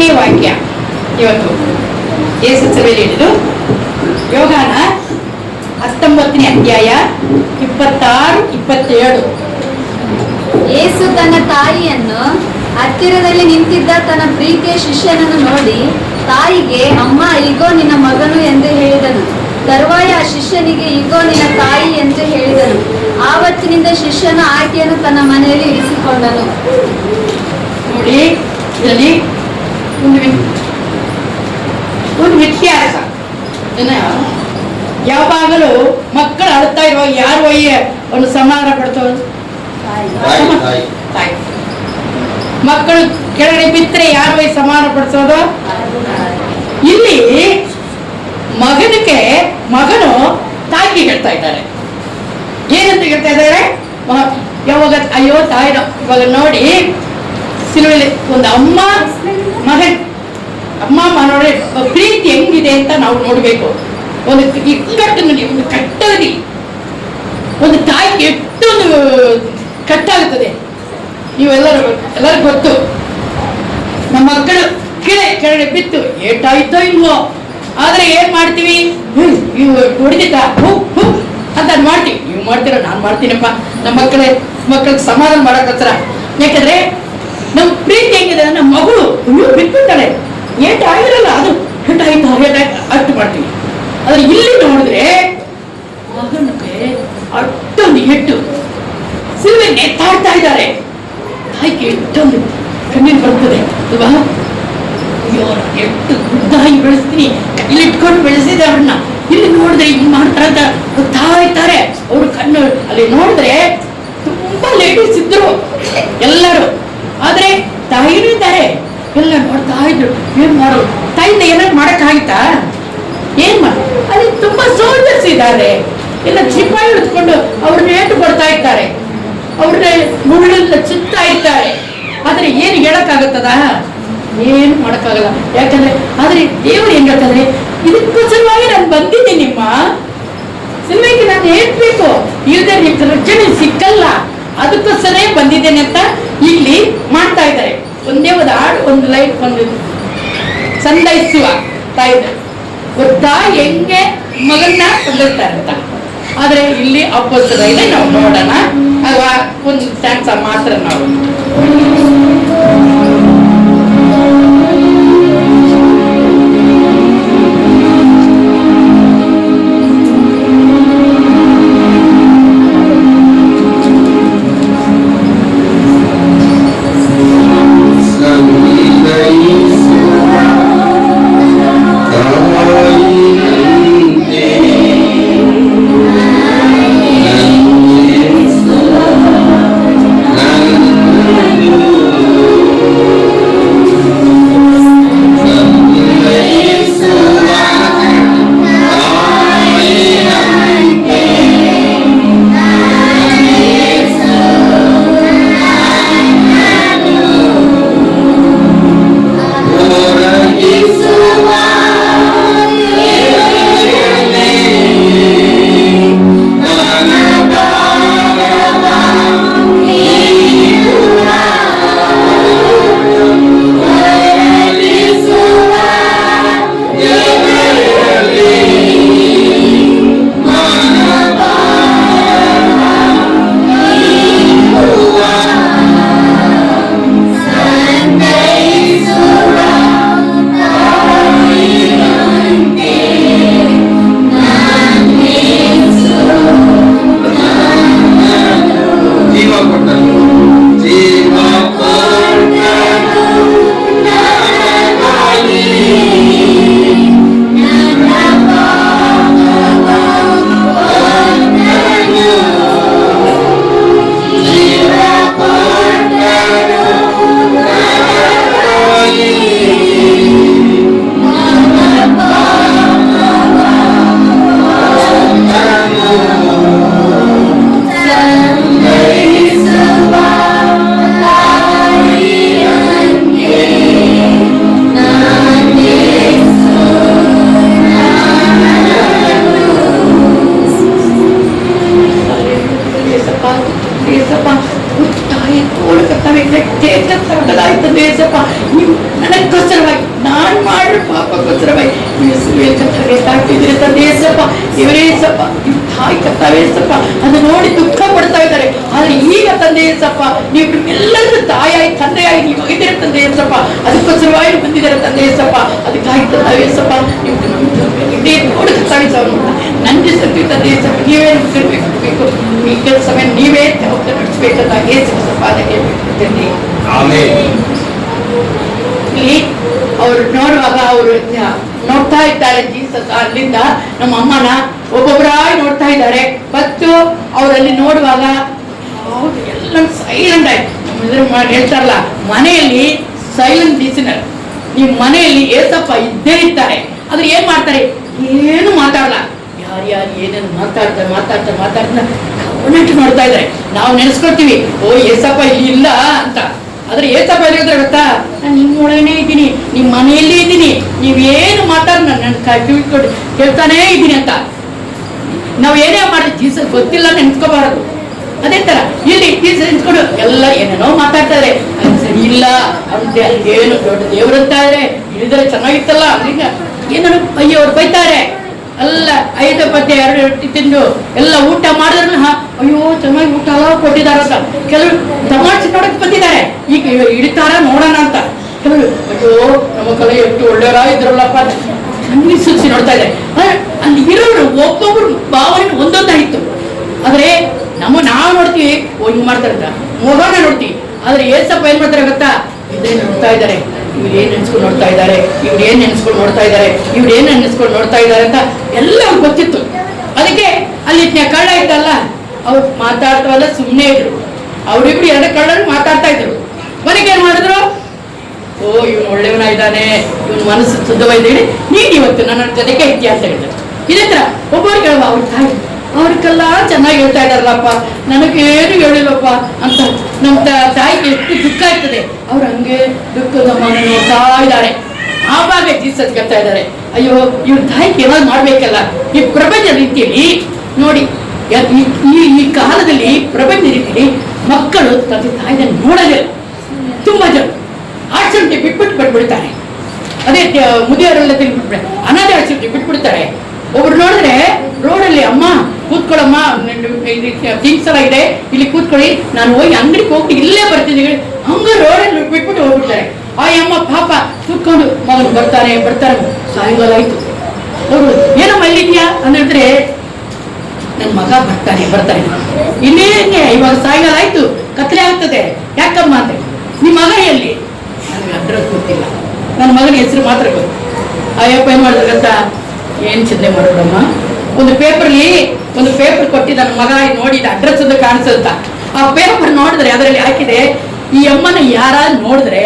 ಒಂದನೇ ವಾಕ್ಯ. ಇವತ್ತು ಯೇಸು ಸಭೆಯಲ್ಲಿ ಹಿಡಿದು ಯೋಗಾನ ಹತ್ತೊಂಬತ್ತನೇ ಅಧ್ಯಾಯ ಇಪ್ಪತ್ತಾರು ಇಪ್ಪತ್ತೇಳು. ಏಸು ತನ್ನ ತಾಯಿಯನ್ನು ಹತ್ತಿರದಲ್ಲಿ ನಿಂತಿದ್ದ ತನ್ನ ಪ್ರೀತಿಯ ಶಿಷ್ಯನನ್ನು ನೋಡಿ ತಾಯಿಗೆ ಅಮ್ಮ ಈಗೋ ನಿನ್ನ ಮಗನು ಎಂದು ಹೇಳಿದನು. ತರುವಾಯ ಆ ಶಿಷ್ಯನಿಗೆ ಈಗೋ ನಿನ್ನ ತಾಯಿ ಎಂದು ಹೇಳಿದನು. ಆವತ್ತಿನಿಂದ ಶಿಷ್ಯನ ಆಕೆಯನ್ನು ತನ್ನ ಮನೆಯಲ್ಲಿ ಇರಿಸಿಕೊಂಡನು. ನೋಡಿ ಇದರಲ್ಲಿ ಒಂದು ವ್ಯ- ಒಂದು ವ್ಯತ್ಯಾಸ ಯಾವಾಗಲೂ ಮಕ್ಕಳು ಅಳ್ತಾ ಇರುವಾಗ ಯಾರು ಒಯ್ಯ ಒಂದು ಸಮಾಧಾನ ತಾಯಿ. ತಾಯಿ ಮಕ್ಕಳು ಕೆಳಗಡೆ ಬಿತ್ತರೆ ಯಾರು ಒಯ್ಯ ಸಮಾಧಾನ ಪಡಿಸೋದು? ಇಲ್ಲಿ ಮಗನಕ್ಕೆ ಮಗನು ತಾಯಿಗೆ ಹೇಳ್ತಾ ಇದ್ದಾರೆ. ಏನಂತ ಹೇಳ್ತಾ ಇದ್ದಾರೆ? ಯಾವಾಗ ಅಯ್ಯೋ ತಾಯಿ ಇವಾಗ ನೋಡಿ. ಸಿಲುವಲ್ಲಿ ಒಂದು ಅಮ್ಮ ಮಗನ್ ಅಮ್ಮ ಮ- ನೋಡಿ ಪ್ರೀತಿ ಹೆಂಗಿದೆ ಅಂತ ನಾವು ನೋಡ್ಬೇಕು. ಒಂದು ಇಕ್ಕಟ್ಟು ನೋಡಿ ಒಂದು ಕಟ್ಟದಲ್ಲಿ ಒಂದು ತಾಯಿಗೆ ಎಷ್ಟೊಂದು ಕಟ್ಟಾಗುತ್ತದೆ. ನೀವೆಲ್ಲರೂ ಎಲ್ಲರಿಗೂ ಗೊತ್ತು. ನಮ್ಮ ಮಕ್ಕಳು ಕೆಳೆ ಕೆಳಗೆ ಬಿತ್ತು, ಏಟಾಯ್ತೋ ಇಲ್ವೋ? ಆದ್ರೆ ಏನ್ ಮಾಡ್ತೀವಿ? ನೀವು ಹೂ ಹೂ, ಅಂತ ಮಾಡ್ತೀವಿ ನೀವು ಮಾಡ್ತೀರ, ನಾನು ಮಾಡ್ತೀನಪ್ಪ. ನಮ್ಮ ಮಕ್ಕಳೇ, ಮಕ್ಕಳಿಗೆ ಸಮಾಧಾನ ಮಾಡಕ್ಕೋಸ್ಕರ. ಯಾಕಂದ್ರೆ ನಮ್ಮ ಪ್ರೀತಿ ಹೆಂಗಿದೆ ನಮ್ಮ ಮಗಳು ಅಯ್ಯೋ ಬಿಟ್ಬಿಡ್ತಾಳೆ. ಏಟ್ ಆಗಿರಲ್ಲ, ಅದು ಏಟಾಯ್ತು ಏಟಾಯ್ತು ಅಷ್ಟು ಮಾಡ್ತೀವಿ. ಆದ್ರೆ ಇಲ್ಲಿ ನೋಡಿದ್ರೆ ಮಗನಿಗೆ ಅಷ್ಟೊಂದು ಹೆಟ್ಟು. ಸಿಲ್ವೆ ನೆತ್ತಾಡ್ತಾ ಇದ್ದಾರೆ. ತಾಯಿಗೆ ಎಷ್ಟೊಂದು ಕಣ್ಣೀರು ಬರ್ತದೆ, ಅಲ್ವಾ? ಅಯ್ಯೋ ಎಷ್ಟು ಉದ್ದಾಗಿ ಬೆಳೆಸ್ತೀನಿ. ಇಲ್ಲಿ ಇಟ್ಕೊಂಡು ಬೆಳೆಸಿದೆ ಅವ್ರನ್ನ ಇಲ್ಲಿ ನೋಡಿದ್ರೆ ಹಿಂಗ್ ಮಾಡ್ತಾರ ಅಂತ ಅವ್ರ ಕಣ್ಣು ಅಲ್ಲಿ ನೋಡಿದ್ರೆ ತುಂಬಾ ಲೇಡೀಸ್ ಇದ್ರು. ಎಲ್ಲರೂ ಆದ್ರೆ ತಾಯಿನೂ ಇದ್ದಾರೆ. ಎಲ್ಲ ನೋಡ್ತಾ ಇದ್ರು, ಏನ್ ಮಾಡೋದು? ತಾಯಿಂದ ಏನಾದ್ರು ಮಾಡಕ್ಕಾಗಿತ್ತಾ ಏನ್ ಮಾಡ? ಅಲ್ಲಿ ತುಂಬಾ ಸೋಲ್ಜರ್ಸ್ ಇದ್ದಾರೆ. ಎಲ್ಲ ಚಿಪಾಯಿ ಹಿಡಿದುಕೊಂಡು ಅವ್ರನ್ನ ಏಟು ಕೊಡ್ತಾ ಇದ್ದಾರೆ. ಅವ್ರನ್ನ ಮುಳ್ಳೆಲ್ಲ ಚುತ್ತಾ ಇರ್ತಾರೆ ಆದ್ರೆ ಏನು ಹೇಳಕ್ಕಾಗತ್ತದ? ಏನು ಮಾಡಕ್ಕಾಗಲ್ಲ. ಯಾಕಂದ್ರೆ, ಆದ್ರೆ ದೇವರು ಏನ್ ಹೇಳ್ತಾರೆ ಇದಕ್ಕೋಸ್ಕರವಾಗಿ ನಾನು ಬಂದಿದ್ದೀನಿ ನಿಮ್ಮ ಸಿನಿಮಾಗೆ ನಾನು ಹೇಳ್ಬೇಕು ಇಲ್ಲದೆ ನಿಮ್ಗೆ ರಚನೆ ಸಿಕ್ಕಲ್ಲ. ಅದಕ್ಕೋಸ್ಕರೇ ಬಂದಿದ್ದೇನೆ ಅಂತ ಇಲ್ಲಿ ಮಾಡ್ತಾ ಇದ್ದಾರೆ. ಒಂದೇ ಒಂದು ಹಾಡು, ಒಂದು ಲೈಟ್, ಒಂದು ಸಂದೈಸುವ ತಾಯಿದ ಗೊತ್ತಾ? ಹೆಂಗೆ? ಮಗನ್ನ ಸಂದೈಸ್ತಾರೆ ಅಂತ. ಆದ್ರೆ ಇಲ್ಲಿ ಅಪೋಸಿಟ್ ಇದೆ ನಾವು ನೋಡೋಣ. ಅಲ್ವಾ? ಒಂದು ಸ್ಟ್ಯಾನ್ಸ ಮಾತ್ರ ನಾವು. ತಂದೆಯೇಸಪ್ಪ ಅದಕ್ಕೋಸ್ಕರವಾಗಿ ಬಂದಿದ್ದಾರೆ ತಂದೆ ಯೇಸಪ್ಪ. ಅದಕ್ಕಾಗಿ ತಂದೆಯೇಸಪ್ಪ ನೀವು ಇದೇ ನೋಡಿ ನನಗೆ ಸತ್ಯ ತಂದೆಯೇಸಪ್ಪ ನೀವೇ ಬೇಕು. ಈ ಕೆಲಸ ನೀವೇ ನಡೆಸಬೇಕಂತ ಏಸಪ್ಪ ಅದಕ್ಕೆ ಇಲ್ಲಿ ಅವರು ನೋಡುವಾಗ ಅವರು ನೋಡ್ತಾ ಇದ್ದಾರೆ, ಜೀಸಸ್ ಅಲ್ಲಿಂದ ನಮ್ಮ ಅಮ್ಮನ ಒಬ್ಬೊಬ್ಬರಾಗಿ ನೋಡ್ತಾ ಇದ್ದಾರೆ. ಮತ್ತು ಅವರಲ್ಲಿ ನೋಡುವಾಗ ಅವ್ರು ಎಲ್ಲ ಸೈಲೆಂಟ್ ಆಯ್ತು. ಹೇಳ್ತಾರಲ್ಲ, ಮನೆಯಲ್ಲಿ ಸೈಲೆಂಟ್ ಲಿಸನರ್ ನಿಮ್ಮ ಮನೆಯಲ್ಲಿ ಏಸಪ್ಪ ಇದ್ದೇ ಇರ್ತಾರೆ. ಆದ್ರೆ ಏನ್ ಮಾಡ್ತಾರೆ? ಏನು ಮಾತಾಡಲ್ಲ. ಯಾರು ಯಾರು ಏನೇನು ಮಾತಾಡ್ತಾರೆ ಮಾತಾಡ್ತಾರೆ ಮಾತಾಡ್ತಾರೆ ಕಮೆಂಟ್ ನೋಡ್ತಾ ಇದ್ದಾರೆ. ನಾವು ನೆನೆಸ್ಕೊಳ್ತೀವಿ. ಓ, ಏಸಪ್ಪ ಇಲ್ಲಿ ಇಲ್ಲ ಅಂತ. ಆದ್ರೆ ಏಸಪ್ಪ ಹೇಳಿದ್ರೆ ಗೊತ್ತಾ? ನಾನು ನಿಮ್ಮೊಳಗನೆ ಇದ್ದೀನಿ. ನಿಮ್ಮ ಮನೆಯಲ್ಲೇ ಇದ್ದೀನಿ. ನೀವೇನು ಮಾತಾಡ್ ನಾನು ನನ್ನ ಕೈ ಕಿವಿಕೊಂಡು ಕೇಳ್ತಾನೇ ಇದ್ದೀನಿ ಅಂತ. ನಾವು ಏನೇ ಮಾಡಿ ಜೀಸಸ್ ಗೊತ್ತಿಲ್ಲ ನೆನ್ಸ್ಕೋಬಾರದು. ಅದೇ ತರ, ಇಲ್ಲಿ ನೆನ್ಸ್ಕೊಂಡು ಎಲ್ಲ ಏನೇನೋ ಮಾತಾಡ್ತಾರೆ. ಸರಿ ಇಲ್ಲ ಅಂತ ಏನು ದೊಡ್ಡ ದೇವ್ರಂತಾರೆ ಇಳಿದ್ರೆ ಚೆನ್ನಾಗಿತ್ತಲ್ಲ ಅಲ್ಲಿಂದ ಏನೋ ಅಯ್ಯೋರು ಬೈತಾರೆ. ಅಲ್ಲ, ಐದು ಪತ್ತೆ ಎರಡು ರೊಟ್ಟಿ ತಿಂದು ಎಲ್ಲ ಊಟ ಮಾಡಿದ್ರು ಅಯ್ಯೋ, ಚೆನ್ನಾಗಿ ಊಟ ಎಲ್ಲ ಕೊಟ್ಟಿದ್ದಾರೆ ಅಂತ. ಕೆಲವರು ತಮಾಷೆ ನೋಡಕ್ ಬಂದಿದ್ದಾರೆ. ಈಗ ಇಳಿತಾರ ನೋಡೋಣ ಅಂತ. ಕೆಲವರು, ಅಯ್ಯೋ ನಮ್ಮ ಕಲೆ ಎಷ್ಟು ಒಳ್ಳೆಯವರ ಇದ್ರಲ್ಲಪ್ಪ ಹಂಗೆ ಸೂಚಿಸಿ ನೋಡ್ತಾ ಇದೆ ಆದ್ರೆ ಅಲ್ಲಿ ಇರೋರು ಒಬ್ಬೊಬ್ರು ಭಾವನೆ ಒಂದೊಂದಾಗಿತ್ತು. ಆದ್ರೆ ನಮ್ಮ ನಾವು ನೋಡ್ತೀವಿ. ಓ, ಹಿಂಗ್ ಮಾಡ್ತಾರೆ ಅಂತ. ಮೊಹನ ನೋಡ್ತೀವಿ. ಆದ್ರೆ ಏಸಪ್ಪ ಏನ್ ಮಾಡ್ತಾರೆ ಗೊತ್ತಾ? ಇದೇ ನೋಡ್ತಾ ಇದ್ದಾರೆ. ಇವ್ರು ಏನ್ ನೆನ್ಸ್ಕೊಂಡು ನೋಡ್ತಾ ಇದ್ದಾರೆ. ಇವ್ರು ಏನ್ ನೆನ್ಸ್ಕೊಂಡು ನೋಡ್ತಾ ಇದ್ದಾರೆ. ಇವ್ರು ಏನ್ ನೆನ್ಸ್ಕೊಂಡು ನೋಡ್ತಾ ಇದ್ದಾರೆ ಅಂತ ಎಲ್ಲ ಗೊತ್ತಿತ್ತು. ಅದಕ್ಕೆ ಅಲ್ಲಿ ಕಳ್ಳ ಇತ್ತಲ್ಲ, ಅವ್ರು ಮಾತಾಡ್ತಾವಲ್ಲ ಸುಮ್ಮನೆ ಇದ್ರು. ಅವ್ರಿಬ್ರು ಎರಡು ಕಳ್ಳರು ಮಾತಾಡ್ತಾ ಇದ್ರು. ಮನೆಗೆ ಏನ್ ಮಾಡಿದ್ರು? ಓ, ಇವನು ಒಳ್ಳೆಯವನ ಇದ್ದಾನೆ. ಇವನು ಮನಸ್ಸು ಶುದ್ಧವಾಗಿದೆ. ನೀನು ಇವತ್ತು ನನ್ನ ಜೊತೆಗೆ ಇತಿಹಾಸ ಹೇಳಿದ್ರು. ಇದೇ ತರ ಒಬ್ಬರು ಕೇಳುವ, ಅವ್ರ ತಾಯಿ. ಅವ್ರಿಗೆಲ್ಲ ಚೆನ್ನಾಗಿ ಹೇಳ್ತಾ ಇದ್ದಾರಲ್ಲಪ್ಪ ಏನು ಹೇಳಿಲ್ಲಪ್ಪ ಅಂತ ನಮ್ಮ ತಾಯಿಗೆ ಎಷ್ಟು ದುಃಖ ಆಗ್ತದೆ. ಅವ್ರು ಹಂಗೆ ದುಃಖದ ಮನೆ ನೋಡ್ತಾ ಇದ್ದಾರೆ ಆವಾಗ ಜೀಸಸ್ ಕೇಳ್ತಾ ಇದ್ದಾರೆ ಅಯ್ಯೋ, ಇವ್ರ ತಾಯಿಗೆ ಏನಾದ್ರು ಮಾಡ್ಬೇಕಲ್ಲ? ಈ ಪ್ರಪಂಚ ರೀತಿಯಲ್ಲಿ ನೋಡಿ ಈ- ಈ ಕಾಲದಲ್ಲಿ ಪ್ರಪಂಚ ರೀತಿಯಲ್ಲಿ ಮಕ್ಕಳು ತಂದೆ ತಾಯಿನ ನೋಡೋದಿಲ್ಲ ತುಂಬಾ ಜನ ಆಶ್ರಮಕ್ಕೆ ಬಿಟ್ಬಿಟ್ಟು ಬಿಟ್ಬಿಡ್ತಾರೆ ಅದೇ ಮುದಿಯವರೆಲ್ಲ ತಿಳ್ಬಿಟ್ಬಿಡ್ತಾರೆ ಅನಾಥ ಆಶ್ರಮಕ್ಕೆ ಬಿಟ್ಬಿಡ್ತಾರೆ. ಒಬ್ರು ನೋಡಿದ್ರೆ ರೋಡಲ್ಲಿ ಅಮ್ಮ ಕೂತ್ಕೊಳ್ಳಮ್ಮ. ಥಿಂಗ್ಸ್ ಎಲ್ಲ ಇದೆ. ಇಲ್ಲಿ ಕೂತ್ಕೊಳ್ಳಿ. ನಾನು ಹೋಗಿ ಅಂಗಡಿಗೆ ಹೋಗಿ ಇಲ್ಲೇ ಬರ್ತಿದ್ದೀವಿ ಹಂಗ ರೋಡಲ್ಲಿ ಬಿಟ್ಬಿಟ್ಟು ಹೋಗ್ಬಿಡ್ತಾರೆ. ಆ ಅಮ್ಮ ಪಾಪ ಕೂತ್ಕೊಂಡು ಮಗನು ಬರ್ತಾರೆ ಬರ್ತಾರೆ. ಸಾಯಂಕಾಲ ಆಯ್ತು. ಅವರು ಏನಮ್ಮ ಇಲ್ಲಿದ್ಯಾ ಅಂದ್ರೆ ನನ್ನ ಮಗ ಬರ್ತಾನೆ ಬರ್ತಾನೆ. ಇನ್ನೇ ಇವಾಗ ಸಾಯಂಕಾಲ ಆಯ್ತು. ಕತ್ಲೆ ಆಗ್ತದೆ. ಯಾಕಮ್ಮ ಅಂತ ನಿಮ್ಮ ಮಗ ಎಲ್ಲಿ? ನನಗೆ ಅಡ್ರೆಸ್ ಗೊತ್ತಿಲ್ಲ. ನನ್ನ ಮಗನ ಹೆಸರು ಮಾತ್ರ ಗೊತ್ತು. ಅಯ್ಯಪ್ಪ ಏನ್ ಮಾಡಿದ್ರು ಗೊತ್ತಾ ಏನ್ ಚಿಂತೆ ಮಾಡೋಣಮ್ಮ ಒಂದು ಪೇಪರ್ಲಿ ಒಂದು ಪೇಪರ್ ಕೊಟ್ಟಿ ನನ್ನ ಮಗ ನೋಡಿದ ಅಡ್ರೆಸ್ ಅಂತ ಕಾಣಿಸುತ್ತ. ಆ ಪೇಪರ್ ನೋಡಿದ್ರೆ ಅದರಲ್ಲಿ ಹಾಕಿದೆ, ಈ ಅಮ್ಮನ ಯಾರಾದ್ರೂ ನೋಡಿದ್ರೆ,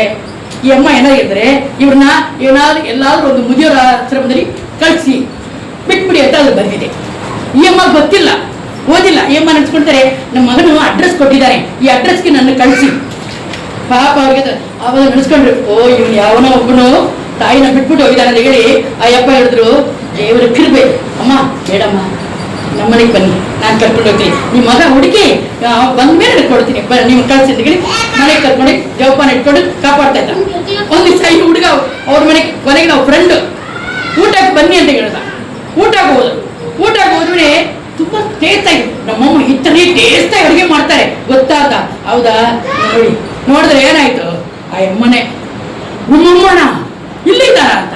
ಈ ಅಮ್ಮ ಏನಾಗಿದ್ರೆ, ಇವ್ರನ್ನ ಏನಾದ್ರು ಎಲ್ಲಾದ್ರೂ ಒಂದು ಮುದಿಯೋರ ಆಶ್ರಮದಲ್ಲಿ ಕಳಿಸಿ, ಬಿಟ್ಬಿಡಿ ಅಂತ ಅದು ಬಂದಿದೆ. ಈ ಅಮ್ಮ ಗೊತ್ತಿಲ್ಲ, ಓದಿಲ್ಲ, ಈ ಅಮ್ಮ ನೆನ್ಸ್ಕೊಳ್ತಾರೆ ನಮ್ಮ ಮಗನು ಅಡ್ರೆಸ್ ಕೊಟ್ಟಿದ್ದಾರೆ, ಈ ಅಡ್ರೆಸ್ಗೆ ನನ್ನ ಕಳಿಸಿ. ಪಾಪ ಅವ್ರಿಗೆ ಅವಾಗ ನೆನೆಸ್ಕೊಂಡ್ರು, ಓ, ಇವ್ನು ಯಾವನೋ ಒಬ್ಬನು ತಾಯಿನ ಬಿಟ್ಬಿಟ್ಟು ಹೋಗಿದ್ದಾನೆ ಅಂತ ಹೇಳಿ ಆ ಅಪ್ಪ ಹೇಳಿದ್ರು, ದೇವರು ಕಿರ್ಬೇಕು ಅಮ್ಮ, ಬೇಡಮ್ಮ ನಮ್ಮನೆಗೆ ಬನ್ನಿ. ನಾನು ಕರ್ಕೊಂಡು ಹೋಗ್ತೀನಿ. ನಿಮ್ಮ ಮಗ ಹುಡುಗಿ ಬಂದ್ಮೇಲೆ ಮೇಲೆ ಕೊಡ್ತೀನಿ ನೀವು ಕಳ್ಸಿ ಅಂತ ಹೇಳಿ ಮನೆಗೆ ಕರ್ಕೊಂಡು ಜೋಪಾನ ಇಟ್ಕೊಂಡು ಕಾಪಾಡ್ತಾ ಇದ್ದ. ಒಂದ್ ಈ ಹುಡುಗ ಅವ್ರ ಮನೆಗೆ ಕೊನೆಗೆ ನಾವು ಫ್ರೆಂಡ್ ಊಟಕ್ಕೆ ಬನ್ನಿ ಅಂತ ಹೇಳ್ದ ಊಟಕ್ಕೆ ಹೋದ್ರು ಊಟಕ್ಕೆ ಹೋದ್ರೆ ತುಂಬಾ ಟೇಸ್ಟ್ ಆಗಿ ನಮ್ಮಮ್ಮ ಇತ್ತನೇ ಟೇಸ್ಟ್ ಆಗಿ ಅಡುಗೆ ಮಾಡ್ತಾರೆ ಗೊತ್ತಾಗ ಹೌದಾ ನೋಡಿ ನೋಡಿದ್ರೆ ಏನಾಯ್ತು ಆ ಅಮ್ಮನೆ ಗುಮ್ಮಮ್ಮಣ ಇಲ್ಲಿದ್ದಾರ ಅಂತ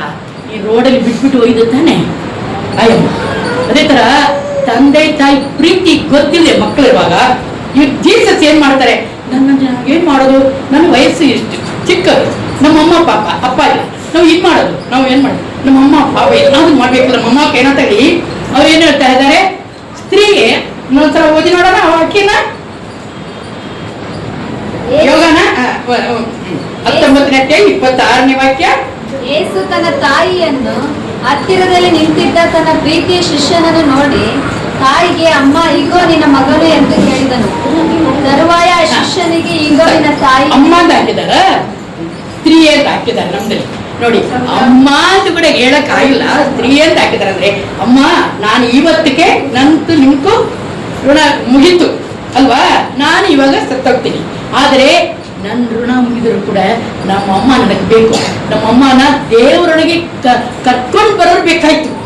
ಈ ರೋಡಲ್ಲಿ ಬಿಟ್ಬಿಟ್ಟು ಒಯ್ದು ತಾನೆ ಅಯ್ಯಮ್ಮ ಅದೇ ತರ ತಂದೆ ತಾಯಿ ಪ್ರೀತಿ ಗೊತ್ತಿಲ್ಲ ಮಕ್ಕಳಿರುವಾಗ ಈ ಜೀಸಸ್ ಏನ್ ಮಾಡ್ತಾರೆ ನನ್ನ ಏನ್ ಮಾಡೋದು ನನ್ನ ವಯಸ್ಸು ಇಷ್ಟು ಚಿಕ್ಕದು ನಮ್ಮಮ್ಮ ಪಾಪ ಅಪ್ಪ ಇಲ್ಲ ನಾವು ಇದ್ ಮಾಡೋದು ನಾವು ಏನ್ ಮಾಡೋದು ನಮ್ಮಮ್ಮ ಪಾಪ ಏನಾದ್ರು ಮಾಡ್ಬೇಕಲ್ಲ ಮೊಮ್ಮಕ್ಕ ಏನಂತ ಹೇಳಿ? ಅವ್ರು ಏನ್ ಹೇಳ್ತಾ ಇದ್ದಾರೆ? ಸ್ತ್ರೀಗೆ ಇನ್ನೊಂದ್ಸಲ ಓದಿ ನೋಡೋಣ ಆಕಿನ ಯೋಗನ? ಹತ್ತೊಂಬತ್ತನೇ ಅಧ್ಯಾಯ ಇಪ್ಪತ್ತಾರನೇ ವಾಕ್ಯ. ಏಸು ತನ್ನ ತಾಯಿಯನ್ನು ಹತ್ತಿರದಲ್ಲಿ ನಿಂತಿದ್ದ ತನ್ನ ಪ್ರೀತಿಯ ಶಿಷ್ಯನನ್ನು ನೋಡಿ ತಾಯಿಗೆ ಅಮ್ಮ ಈಗೋ ನಿನ್ನ ಮಗನು ಎಂದು ಹೇಳಿದನು. ತರುವಾಯ ಶಿಷ್ಯನಿಗೆ ಈಗೋ ನಿನ್ನ ತಾಯಿ ಅಮ್ಮ ಅಂತ ಹಾಕಿದಾರ ಸ್ತ್ರೀ ಅಂತ ಹಾಕಿದಾರೆ ನಮ್ದಲ್ಲಿ ನೋಡಿ, ಅಮ್ಮ ಅಂತ ಕೂಡ ಹೇಳಕ್ ಆಗಿಲ್ಲ. ಸ್ತ್ರೀ ಅಂತ ಹಾಕಿದಾರೆ ಅಂದ್ರೆ, ಅಮ್ಮ, ನಾನು ಇವತ್ತಿಗೆ ನಂತು ನಿಮ್ಗೂ ಋಣ ಮುಗೀತು, ಅಲ್ವಾ? ನಾನು ಇವಾಗ ಸತ್ತೋಗ್ತೀನಿ. ಆದ್ರೆ ನನ್ನ ಋಣ ಮುಗಿದ್ರು ಕೂಡ ನಮ್ಮ ಅಮ್ಮ ನನಗೆ ಬೇಕು. ನಮ್ಮ ಅಮ್ಮನ ದೇವರೊಳಗೆ ಕರ್ಕೊಂಡು ಬರೋರು ಬೇಕಾಯ್ತು.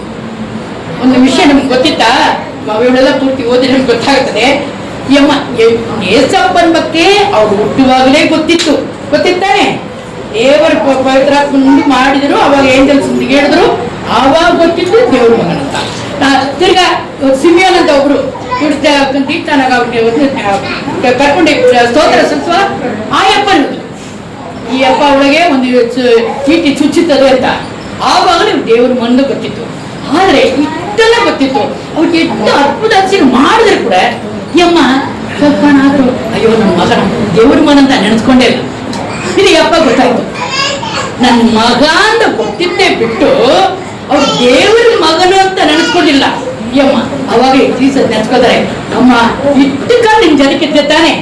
ಒಂದು ವಿಷಯ ನಮ್ಗೆ ಗೊತ್ತಿತ್ತಾ? ನಾವೆಲ್ಲ ಪೂರ್ತಿ ಓದಿ ನಮ್ಗೆ ಗೊತ್ತಾಗ್ತದೆ ಏ- ಏಸಪ್ಪನ ಬಗ್ಗೆ ಅವ್ರು ಹುಟ್ಟುವಾಗಲೇ ಗೊತ್ತಿತ್ತು. ಗೊತ್ತಿತ್ತಾನೆ? ದೇವರ ಪವಿತ್ರಾತ್ಮ ಪವಿತ್ರ ಮುಂದೆ ಮಾಡಿದ್ರು, ಅವಾಗ ಏಂಜಲ್ಸ್ ಹೇಳಿದ್ರು. ಆವಾಗ ಗೊತ್ತಿತ್ತು ದೇವ್ರ ಮಗನ ಅಂತ ತಿರ್ಗಾ, ಸಿಮಿಯನ್ ಅಂತ ಒಬ್ರು ದೀಪ್ತಾನಾಗ ಅವ್ರಿಗೆ ಕರ್ಕೊಂಡು ಸ್ತೋತ್ರ ಸತ್ವ ಆಯಪ್ಪ ಈ ಅಪ್ಪ ಒಳಗೆ ಒಂದು ಚೀಟಿ ಚುಚ್ಚುತ್ತದೆ ಅಂತ. ಆವಾಗಲೇ ದೇವ್ರ ಮಂದು ಗೊತ್ತಿತ್ತು. ಆದ್ರೆ ಇಷ್ಟೆಲ್ಲ ಗೊತ್ತಿತ್ತು. ಅವ್ರಿಗೆ ಎಷ್ಟು ಅದ್ಭುತ ಹಚ್ಚಿನ ಮಾಡಿದ್ರೆ ಕೂಡ. ಯಮ್ಮ ಸ್ವಲ್ಪನಾದ್ರೂ ಅಯ್ಯೋ ನಮ್ಮ ಮಗನ ದೇವ್ರ ಮನ ಅಂತ ನೆನೆಸ್ಕೊಂಡೇ ಇಲ್ಲ. ಈ ಗೊತ್ತಾಯ್ತು. ನನ್ನ ಮಗ ಅಂತ ಗೊತ್ತಿದ್ದೇ ಬಿಟ್ಟು ಅವ್ರು ದೇವರ ಮಗನು ಅಂತ ನೆನೆಸ್ಕೊಂಡಿಲ್ಲ. ಯಮ್ಮ ಅವಾಗ ಜೀಸಸ್ ನೆನೆಸ್ಕೋತಾರೆ ಅಮ್ಮ ಇಷ್ಟು ಕಾಲ ನಿನ್ ಜನಕ್ಕಿದ್ದೆ ತಾನೆ?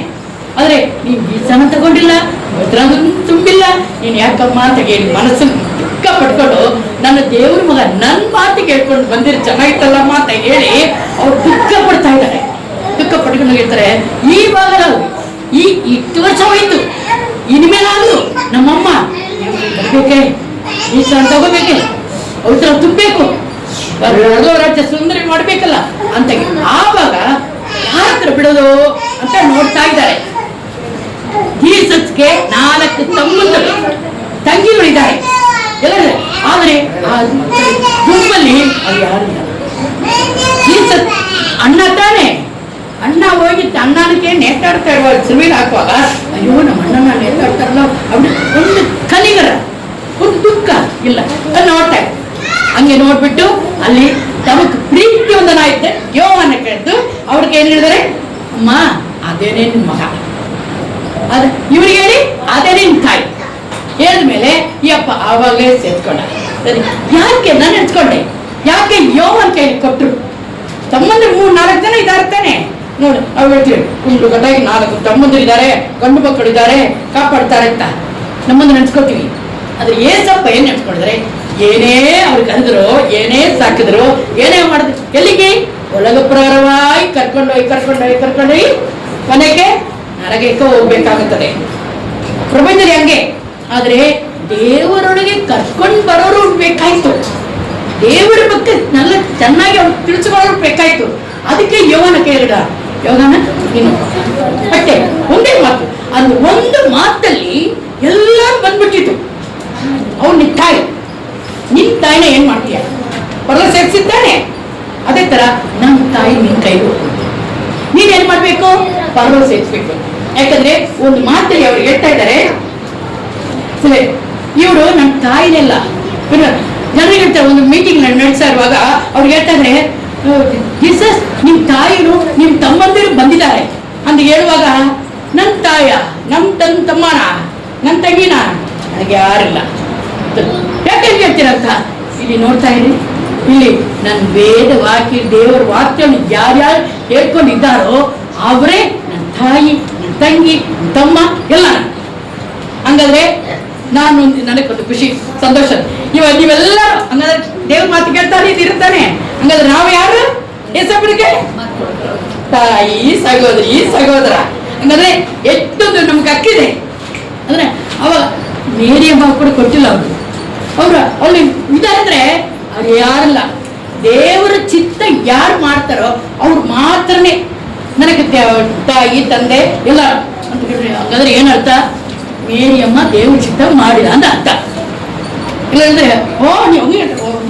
ಆದ್ರೆ ನೀನ್ ಬೀಸನ ತಗೊಂಡಿಲ್ಲ ತುಂಬಿಲ್ಲ. ನೀನ್ ಯಾಕಮ್ಮ ಅಂತ ಹೇಳಿ ಮನಸ್ಸು ದುಃಖ ಪಡ್ಕೊಂಡು ನನ್ನ ದೇವ್ರ ಮಗ ನನ್ನ ಮಾತು ಕೇಳ್ಕೊಂಡು ಬಂದಿರ ಚೆನ್ನಾಗಿತ್ತಲ್ಲಮ್ಮ ಅಂತ ಹೇಳಿ ಅವ್ರು ದುಃಖ ಪಡ್ತಾ ಇದ್ದಾರೆ. ದುಃಖ ಪಡ್ಕೊಂಡು ಹೇಳ್ತಾರೆ ಈವಾಗ ನಾವು ಈ ಇಷ್ಟು ವರ್ಷ ಹೋಯ್ತು. ಇನ್ಮೇಲಾದ್ರು ನಮ್ಮಮ್ಮ ಓಕೆ ಈ ಸಲ ತಗೋಬೇಕೆ? ಅವ್ರ ತುಂಬಬೇಕು. ಬರೋದು ರಾಜ್ಯ ಸುಂದರಿ ಮಾಡ್ಬೇಕಲ್ಲ ಅಂತ ಆವಾಗ ಯಾರ ಹತ್ರ ಬಿಡೋದು ಅಂತ ನೋಡ್ತಾ ಇದ್ದಾರೆ. ಜೀಸಸ್ಗೆ ನಾಲ್ಕು ತಮ್ಮಂದರು ತಂಗಿಗಳಿದ್ದಾರೆ ಎಲ್ಲರೂ. ಆದ್ರೆ ಆ ಗುಂಪಲ್ಲಿ ಅವ್ರು ಯಾರು ಜೀಸಸ್ ಅಣ್ಣ ತಾನೆ. ಅಣ್ಣ ಹೋಗಿ ಅಣ್ಣನಕ್ಕೆ ನೇತಾಡ್ತಾ ಇರುವ ಸಿವಿಲ್ ಹಾಕುವಾಗ, ಅಯ್ಯೋ, ನಮ್ಮ ಅಣ್ಣನ ನೇತಾಡ್ತಾರಲ್ಲ ಅವ್ರು ಒಂದು ಕಲಿಗರ, ಒಂದು ದುಃಖ ಇಲ್ಲ. ಅದು ನೋಡ್ತಾ ಹಂಗೆ ನೋಡ್ಬಿಟ್ಟು ಅಲ್ಲಿ ತಮಗ್ ಪ್ರೀತಿ ಒಂದನ ಐತೆ ಯೋವನ್ನ ಕೇಳ್ತು ಅವ್ರಿಗೆ ಏನ್ ಹೇಳಿದಾರೆ? ಅಮ್ಮ ಅದೇನೇ ನಿನ್ ಮಗ. ಅದ ಇವ್ರಿಗೆ ಹೇಳಿ, ಅದೇ ನಿನ್ ತಾಯಿ. ಹೇಳಿದ್ಮೇಲೆ ಈ ಅಪ್ಪ ಆವಾಗಲೇ ಸೇರ್ಕೊಂಡ. ಸರಿ. ಯಾಕೆ ನಾನು ನೆನ್ಸ್ಕೊಂಡೆ ಯಾಕೆ ಯೋವನ್ ಕೈಲಿ ಕೊಟ್ರು? ತಮ್ಮಂದ್ರೆ ಮೂರ್ ನಾಲ್ಕು ಜನ ಇದಾರೆ ತಾನೆ. ನೋಡಿ ನಾವು ಹೇಳ್ತೀವಿ ಕುಂಟು ಕಥೆ ನಾಲ್ಕು ತಮ್ಮಂದಿರಿದ್ದಾರೆ, ಗಂಡು ಮಕ್ಕಳು ಇದ್ದಾರೆ ಕಾಪಾಡ್ತಾರೆ ಅಂತ. ನಮ್ಮನ್ನು ನೆನ್ಸ್ಕೋತೀವಿ ಆದ್ರೆ ಏಸಪ್ಪ ಏನ್ ನೆನ್ಸ್ಕೊಂಡಿದ್ರೆ ಏನೇ ಅವ್ರು ಕರೆದ್ರು, ಏನೇ ಸಾಕಿದ್ರು, ಏನೇ ಮಾಡಿದ್ರು, ಎಲ್ಲಿಗೆ? ಒಳಗ ಪ್ರಾರವಾಗಿ ಕರ್ಕೊಂಡೋಗಿ ಕರ್ಕೊಂಡೋಗಿ ಕರ್ಕೊಂಡೋಗಿ ಕೊನೆಗೆ ನರಗಕ್ಕೆ ಹೋಗ್ಬೇಕಾಗುತ್ತದೆ. ಪ್ರಪಂಚದಲ್ಲಿ ಹಂಗೆ. ಆದ್ರೆ ದೇವರೊಳಗೆ ಕರ್ಕೊಂಡು ಬರೋರು ಬೇಕಾಯ್ತು. ದೇವರ ಬಗ್ಗೆ ನಲ್ಲ ಚೆನ್ನಾಗಿ ಅವ್ರು ತಿಳಿಸ್ಕೊಳ್ಳೋರು ಬೇಕಾಯ್ತು. ಅದಕ್ಕೆ ಯೋವನ ಕೇಳಿದ. ಯೋಗನ? ಇನ್ನು ಬಟ್ಟೆ ಒಂದೇ ಮಾತು. ಅದು ಒಂದು ಮಾತಲ್ಲಿ ಎಲ್ಲರೂ ಬಂದ್ಬಿಟ್ಟಿತ್ತು ಅವ್ನು ನಿನ್ನ ತಾಯಿ. ನಿನ್ನ ತಾಯಿನ ಏನು ಮಾಡ್ತೀಯ? ಪರಲ ಸೇರಿಸಿದ್ದಾನೆ. ಅದೇ ಥರ ನಮ್ಮ ತಾಯಿ ನಿನ್ನ ಕೈ ನೀನೇನು ಮಾಡಬೇಕು? ಪರಲೋ ಸೇರಿಸ್ಬೇಕು. ಯಾಕಂದ್ರೆ ಒಂದು ಮಾತಲ್ಲಿ ಅವ್ರು ಹೇಳ್ತಾ ಇದ್ದಾರೆ. ಸರಿ, ಇವರು ನಮ್ಮ ತಾಯಿನೆಲ್ಲ. ಜನರಿಗೆ ಒಂದು ಮೀಟಿಂಗ್ ನಡೆಸ್ತಾ ಇರುವಾಗ ಅವ್ರು ಹೇಳ್ತಾ ಇದ್ರೆ ಜೀಸಸ್ ನಿಮ್ ತಾಯಿನು ನಿಮ್ ತಮ್ಮಂದಿರು ಬಂದಿದ್ದಾರೆ. ಅಂತ ಹೇಳುವಾಗ ನನ್ನ ತಾಯ, ನಮ್ ತನ್ ತಮ್ಮನ ನನ್ನ ತಂಗಿನ. ನನಗೆ ಯಾರಿಲ್ಲ. ಯಾಕೆ ಹೇಳ್ತೀರಂತ? ಇಲ್ಲಿ ನೋಡ್ತಾ ಇರಿ. ಇಲ್ಲಿ ನನ್ನ ವೇದ ವಾಕ್ಯ ದೇವರ ವಾಕ್ಯವನ್ನು ಯಾರ್ಯಾರು ಹೇಳ್ಕೊಂಡಿದ್ದಾರೋ, ಅವರೇ ನನ್ನ ತಾಯಿ ನನ್ನ ತಂಗಿ ತಮ್ಮ ಎಲ್ಲ ಹಂಗಾದ್ರೆ ನಾನು ನನಗೊಂದು ಖುಷಿ, ಸಂತೋಷ. ಇವ ನೀವೆಲ್ಲ ಹಂಗಾದ್ರೆ ದೇವ್ರ ಮಾತು ಕೇಳ್ತಾನೆ ಇದಿರ್ತಾನೆ. ಹಂಗಾದ್ರೆ ನಾವು ಯಾರು? ಹೆಸಬ್ರಿಗೆ ತಾಯಿ, ಸಹೋದರಿ, ಸಹೋದರ. ಹಂಗಾದ್ರೆ ಎಷ್ಟೊಂದು ನಮ್ಗೆ ಅಕ್ಕಿದೆ ಅಂದ್ರೆ ಅವಾಗ ಮೇರಿಯಮ್ಮ ಕೂಡ ಕೊಟ್ಟಿಲ್ಲ ಅವರು. ಅವ್ರು ಇದ ಅಂದ್ರೆ ಅವ್ರು ಯಾರಲ್ಲ. ದೇವರ ಚಿತ್ತ ಯಾರು ಮಾಡ್ತಾರೋ ಅವ್ರು ಮಾತ್ರನೇ. ನನಗೆ ತಾಯಿ, ತಂದೆ ಎಲ್ಲ ಅಂತ ಹಂಗಾದ್ರೆ ಏನರ್ಥ ಮೇರಿಯಮ್ಮ ದೇವ್ರ ಚಿತ್ತ ಮಾಡಿದ ಅಂತ ಅರ್ಥ. ಇಲ್ಲಂದ್ರೆ ಓ ನೀವು ಹಂಗೆ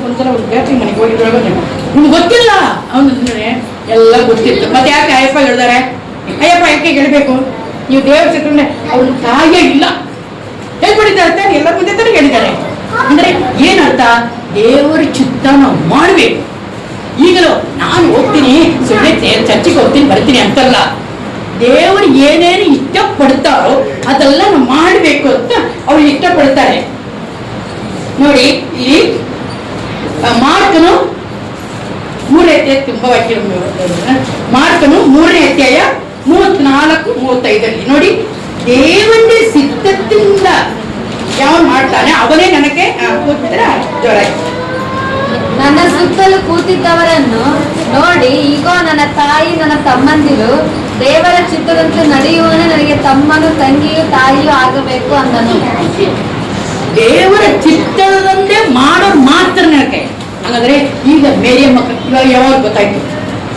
ಒಂದ್ಸಲ ಒಂದು ಬ್ಯಾಟ್ರಿ ಮನೆಗೆ ಹೋಗಿದ್ರೊಳಗೆ ನಿಮ್ಗೆ ಗೊತ್ತಿಲ್ಲ? ಅವನು ಎಲ್ಲ ಗೊತ್ತಿತ್ತು. ಮತ್ತೆ ಯಾಕೆ ಅಯ್ಯಪ್ಪ ಹೇಳಿದಾರೆ? ಅಯ್ಯಪ್ಪ ಯಾಕೆ ಹೇಳ್ಬೇಕು? ನೀವು ದೇವ್ರ ಚಿತ್ರ ಅವ್ರ ತಾಯಿಯೇ ಇಲ್ಲ. ಹೇಳ್ಬಿಟ್ಟಿದ್ದಾರೆ ಅರ್ಥ ಎಲ್ಲ ಮುಂದೆ ತಾನೇ ಹೇಳಿದ್ದಾರೆ. ಅಂದ್ರೆ ಏನರ್ಥ? ದೇವರ ಚಿತ್ತ ನಾವು ಮಾಡ್ಬೇಕು. ಈಗಲೂ ನಾನು ಹೋಗ್ತೀನಿ ಸುಮ್ಮನೆ ಚರ್ಚಿಗೆ ಹೋಗ್ತೀನಿ, ಬರ್ತೀನಿ ಅಂತಲ್ಲ. ದೇವರು ಏನೇನು ಇಷ್ಟಪಡ್ತಾರೋ ಅದೆಲ್ಲ ನಾವು ಮಾಡಬೇಕು ಅಂತ ಅವ್ರು ಇಷ್ಟಪಡ್ತಾರೆ ನೋಡಿ, ಇಲ್ಲಿ ಮಾರ್ಕನು ಮೂರನೇ ಅಧ್ಯಾಯ ತುಂಬಾ ವಾಕ್ಯ ಮಾರ್ಕನು ಮೂರನೇ ಅಧ್ಯಾಯ ಮೂವತ್ನಾಲ್ಕು ಮೂವತ್ತೈದರಲ್ಲಿ ನೋಡಿ ದೇವನ್ನೇ ಸಿದ್ಧತೆಯಿಂದ ಯಾವ ಮಾಡ್ತಾನೆ? ಅವನೇ ನನಗೆ ಜ್ವರ ಆಯ್ತು ನನ್ನ ಸುತ್ತಲೂ ಕೂತಿದ್ದವರನ್ನು ನೋಡಿ, ಈಗ ನನ್ನ ತಾಯಿ, ನನ್ನ ತಮ್ಮಂದಿರು, ದೇವರ ಚಿತ್ತದಂತೆ ನಡೆಯುವನೇ ನನಗೆ ತಮ್ಮನು ತಂಗಿಯು ತಾಯಿಯೂ ಆಗಬೇಕು ಅಂದನು. ದೇವರ ಚಿತ್ತದಂತೆ ಮಾಡೋರು ಮಾತ್ರ ನನಗೆ ಹಾಗಾದ್ರೆ ಈಗ ಮೇರಿಯಮ್ಮ ಇವಾಗ ಯಾವಾಗ ಗೊತ್ತಾಯ್ತು?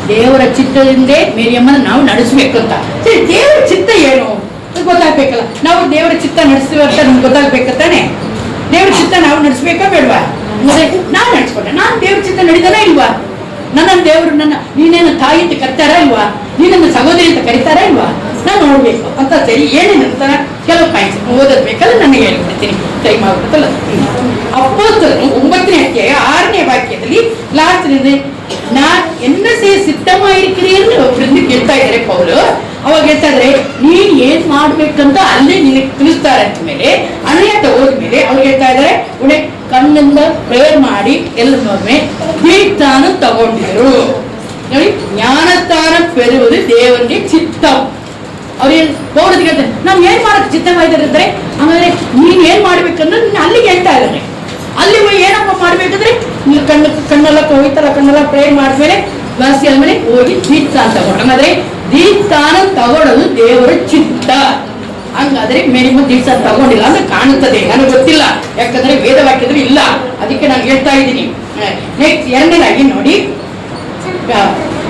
ದೇವರ ಚಿತ್ತದಿಂದೇ ಮೇರಿಯಮ್ಮನ ನಾವು ನಡೆಸ್ಬೇಕು ಅಂತ ಸರಿ ದೇವರ ಚಿತ್ತ ಏನು? ಗೊತ್ತಾಗ್ಬೇಕಲ್ಲ. ನಾವು ದೇವರ ಚಿತ್ತ ನಡೆಸ್ತೀವಿ ಅಂತ ನಮ್ಗೆ ಗೊತ್ತಾಗ್ಬೇಕು ತಾನೆ ದೇವರ ಚಿತ್ತ ನಾವು ನಡೆಸ್ಬೇಕಾ ಬೇಡವಾ? ನಡೆಸ್ಕೊಂಡೆ ನಾನು ನಡೆಸ್ಕೊಂಡೆ. ನಾನು ದೇವ್ರ ಚಿತ್ರ ನಡೀತಾನೆ ಇಲ್ವಾ? ನನ್ನ ದೇವರು ನನ್ನ ನೀನೇನು ತಾಯಿ ಅಂತ ಕರಿತಾರ ಇಲ್ವಾ? ನೀನನ್ನ ಸಹೋದರಿ ಅಂತ ಕರಿತಾರ ಇಲ್ವಾ? ನಾನು ನೋಡ್ಬೇಕು. ಅಂತ ಸರಿ, ಏನೇನು ಅಂತಾರ ಕೆಲವು ಪಾಯಿಂಟ್ಸ್ ಓದೋದ್ ಬೇಕಲ್ಲ ನನಗೆ ಹೇಳ್ಬಿಡ್ತೀನಿ ಟೈಮ್ ಆಗ್ಬಿಡುತ್ತಲ್ಲ ಅಪ್ಪೋಸ್ತನು ಒಂಬತ್ತನೇ ಅಧ್ಯಾಯ, ಆರನೇ ವಾಕ್ಯದಲ್ಲಿ ಲಾಸ್ಟ್ ನಾ ಎನ್ನ ಸೇ ಸಿದ್ಧಮಾಯಿರಿಕ್ರಿ ಅಂತ ಒಬ್ಬರಿಂದ ಕೇಳ್ತಾ ಇದ್ದಾರೆ ಪೌಲು. ಅವಾಗ ಹೇಳ್ತಾರೆ ನೀನ್ ಏನ್ ಮಾಡ್ಬೇಕಂತ ಅಲ್ಲೇ ನಿನಗೆ ತಿಳಿಸ್ತಾರೆ ಅಂತ ಮೇಲೆ ಅನ್ಯಾತ ಹೋದ್ಮೇಲೆ ಅವ್ರು ಹೇಳ್ತಾ ಇದಾರೆ ಉಣೆ ಕಣ್ಣಿಂದ ಪ್ರೇಯರ್ ಮಾಡಿ ಎಲ್ಲೊಮ್ಮೆ ತೀರ್ಥಾನ ತಗೊಂಡಿದ್ರು. ನೋಡಿ ಜ್ಞಾನಸ್ಥಾನ ಪೆರುವುದು ದೇವರಿಗೆ ಚಿತ್ತಂ ಏನ್ ಪೌರದಿಗೆ ಹೇಳ್ತಾರೆ, ನಾವು ಏನ್ ಮಾಡಕ್ ಚಿತ್ತವಾಗಿದ್ದಾರೆ ಆಮೇಲೆ ನೀನ್ ಏನ್ ಮಾಡ್ಬೇಕಂದ್ರೆ ನೀನ್ ಅಲ್ಲಿಗೆ ಹೇಳ್ತಾ ಇದ್ದಾರೆ ಅಲ್ಲಿ ಏನಪ್ಪ ಮಾಡ್ಬೇಕಂದ್ರೆ ನೀವು ಕಣ್ಣು, ಕಣ್ಣೆಲ್ಲ ಹೋಯ್ತಲ್ಲ, ಕಣ್ಣೆಲ್ಲ ಪ್ರೇಯರ್ ಮಾಡಿದ್ಮೇಲೆ ಅಲ್ಲಿ ಆದ್ಮೇಲೆ ಹೋಗಿ ದೀಪ್ತಾನ ತಗೊಂಡು. ಹಂಗಾದ್ರೆ ದೀಪ್ತಾನ ತಗೊಳ್ಳೋದು ದೇವರ ಚಿತ್ತ. ಹಂಗಾದ್ರೆ ಮಿನಿಮಮ್ ದಿವಸ ತಗೊಂಡಿಲ್ಲ ಅಂತ ಕಾಣುತ್ತದೆ. ನನಗೆ ಗೊತ್ತಿಲ್ಲ. ಯಾಕಂದ್ರೆ ವೇದ ವಾಕ್ಯದಲ್ಲಿ ಇಲ್ಲ. ಅದಕ್ಕೆ ನಾನು ಹೇಳ್ತಾ ಇದ್ದೀನಿ. ನೆಕ್ಸ್ಟ್ ಎರಡನೇದಾಗಿ ನೋಡಿ.